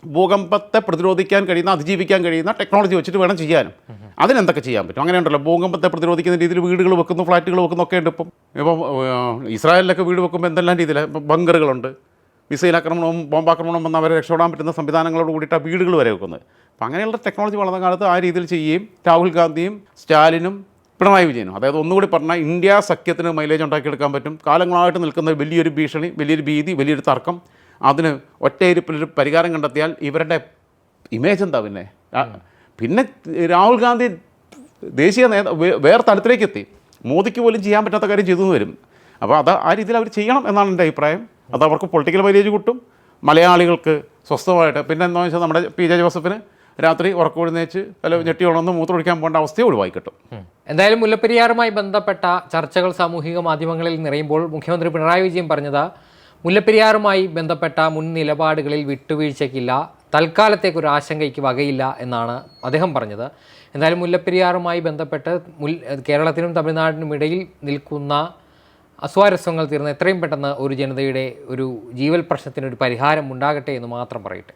ഭൂകമ്പത്തെ പ്രതിരോധിക്കാൻ കഴിയുന്ന അതിജീവിക്കാൻ കഴിയുന്ന ടെക്നോളജി വെച്ചിട്ട് വേണം ചെയ്യാനും. അതിനെന്തൊക്കെ ചെയ്യാൻ പറ്റും? അങ്ങനെയുണ്ടല്ലോ ഭൂകമ്പത്തെ പ്രതിരോധിക്കുന്ന രീതിയിൽ വീടുകൾ വെക്കുന്നു ഫ്ലാറ്റുകൾ വെക്കുന്നു ഒക്കെ ഉണ്ട് ഇപ്പം ഇപ്പം ഇസ്രായേലിലൊക്കെ വീട് വെക്കുമ്പോൾ എന്തെല്ലാം രീതിയിലാണ് ബങ്കറുകളുണ്ട് മിസൈൽ ആക്രമണവും ബോംബാക്രമണവും വന്ന് അവരെ രക്ഷപ്പെടാൻ പറ്റുന്ന സംവിധാനങ്ങളോട് കൂടിയിട്ടാണ് വീടുകൾ വരെ വെക്കുന്നത്. അപ്പം അങ്ങനെയുള്ള ടെക്നോളജി വളർന്ന കാലത്ത് ആ രീതിയിൽ ചെയ്യുകയും രാഹുൽ ഗാന്ധിയും സ്റ്റാലിനും പിണറായി വിജയനും അതായത് ഒന്നുകൂടി പറഞ്ഞാൽ ഇന്ത്യ സഖ്യത്തിന് മൈലേജ് ഉണ്ടാക്കിയെടുക്കാൻ പറ്റും. കാലങ്ങളായിട്ട് നിൽക്കുന്ന വലിയൊരു ഭീഷണി വലിയൊരു ഭീതി വലിയൊരു തർക്കം അതിന് ഒറ്റയിരുപ്പിലൊരു പരിഹാരം കണ്ടെത്തിയാൽ ഇവരുടെ ഇമേജ് എന്താ പിന്നെ? പിന്നെ രാഹുൽ ഗാന്ധി ദേശീയ നേതാ വേറെ തലത്തിലേക്ക് എത്തി. മോദിക്ക് പോലും ചെയ്യാൻ പറ്റാത്ത കാര്യം ചെയ്തു വരും. അപ്പോൾ അത് ആ രീതിയിൽ അവർ ചെയ്യണം എന്നാണ് എന്റെ അഭിപ്രായം. അത് അവർക്ക് പൊളിറ്റിക്കൽ മൈലേജ് കിട്ടും. മലയാളികൾക്ക് സ്വസ്ഥമായിട്ട്. പിന്നെ എന്താണെന്ന് വെച്ചാൽ നമ്മുടെ പി ജെ ജോസഫിന് രാത്രി ഉറക്കമെഴുന്നേച്ച് അല്ല ഞെട്ടി ഉണർന്ന് മൂത്രമൊഴിക്കാൻ പോകേണ്ട അവസ്ഥയെ ഒഴിവായി കിട്ടും. എന്തായാലും മുല്ലപ്പെരിയാറുമായി ബന്ധപ്പെട്ട ചർച്ചകൾ സാമൂഹിക മാധ്യമങ്ങളിൽ നിറയുമ്പോൾ മുഖ്യമന്ത്രി പിണറായി വിജയൻ പറഞ്ഞത് മുല്ലപ്പെരിയാറുമായി ബന്ധപ്പെട്ട മുൻ നിലപാടുകളിൽ വിട്ടുവീഴ്ചയ്ക്കില്ല തൽക്കാലത്തേക്ക് ഒരു ആശങ്കയ്ക്ക് വകയില്ല എന്നാണ് അദ്ദേഹം പറഞ്ഞത്. എന്തായാലും മുല്ലപ്പെരിയാറുമായി ബന്ധപ്പെട്ട് മുൽ കേരളത്തിനും തമിഴ്നാടിനും ഇടയിൽ നിൽക്കുന്ന അസ്വാരസ്യങ്ങൾ തീർന്ന് എത്രയും പെട്ടെന്ന് ഒരു ജനതയുടെ ഒരു ജീവൽ പ്രശ്നത്തിനൊരു പരിഹാരം ഉണ്ടാകട്ടെ എന്ന് മാത്രം പറയട്ടെ.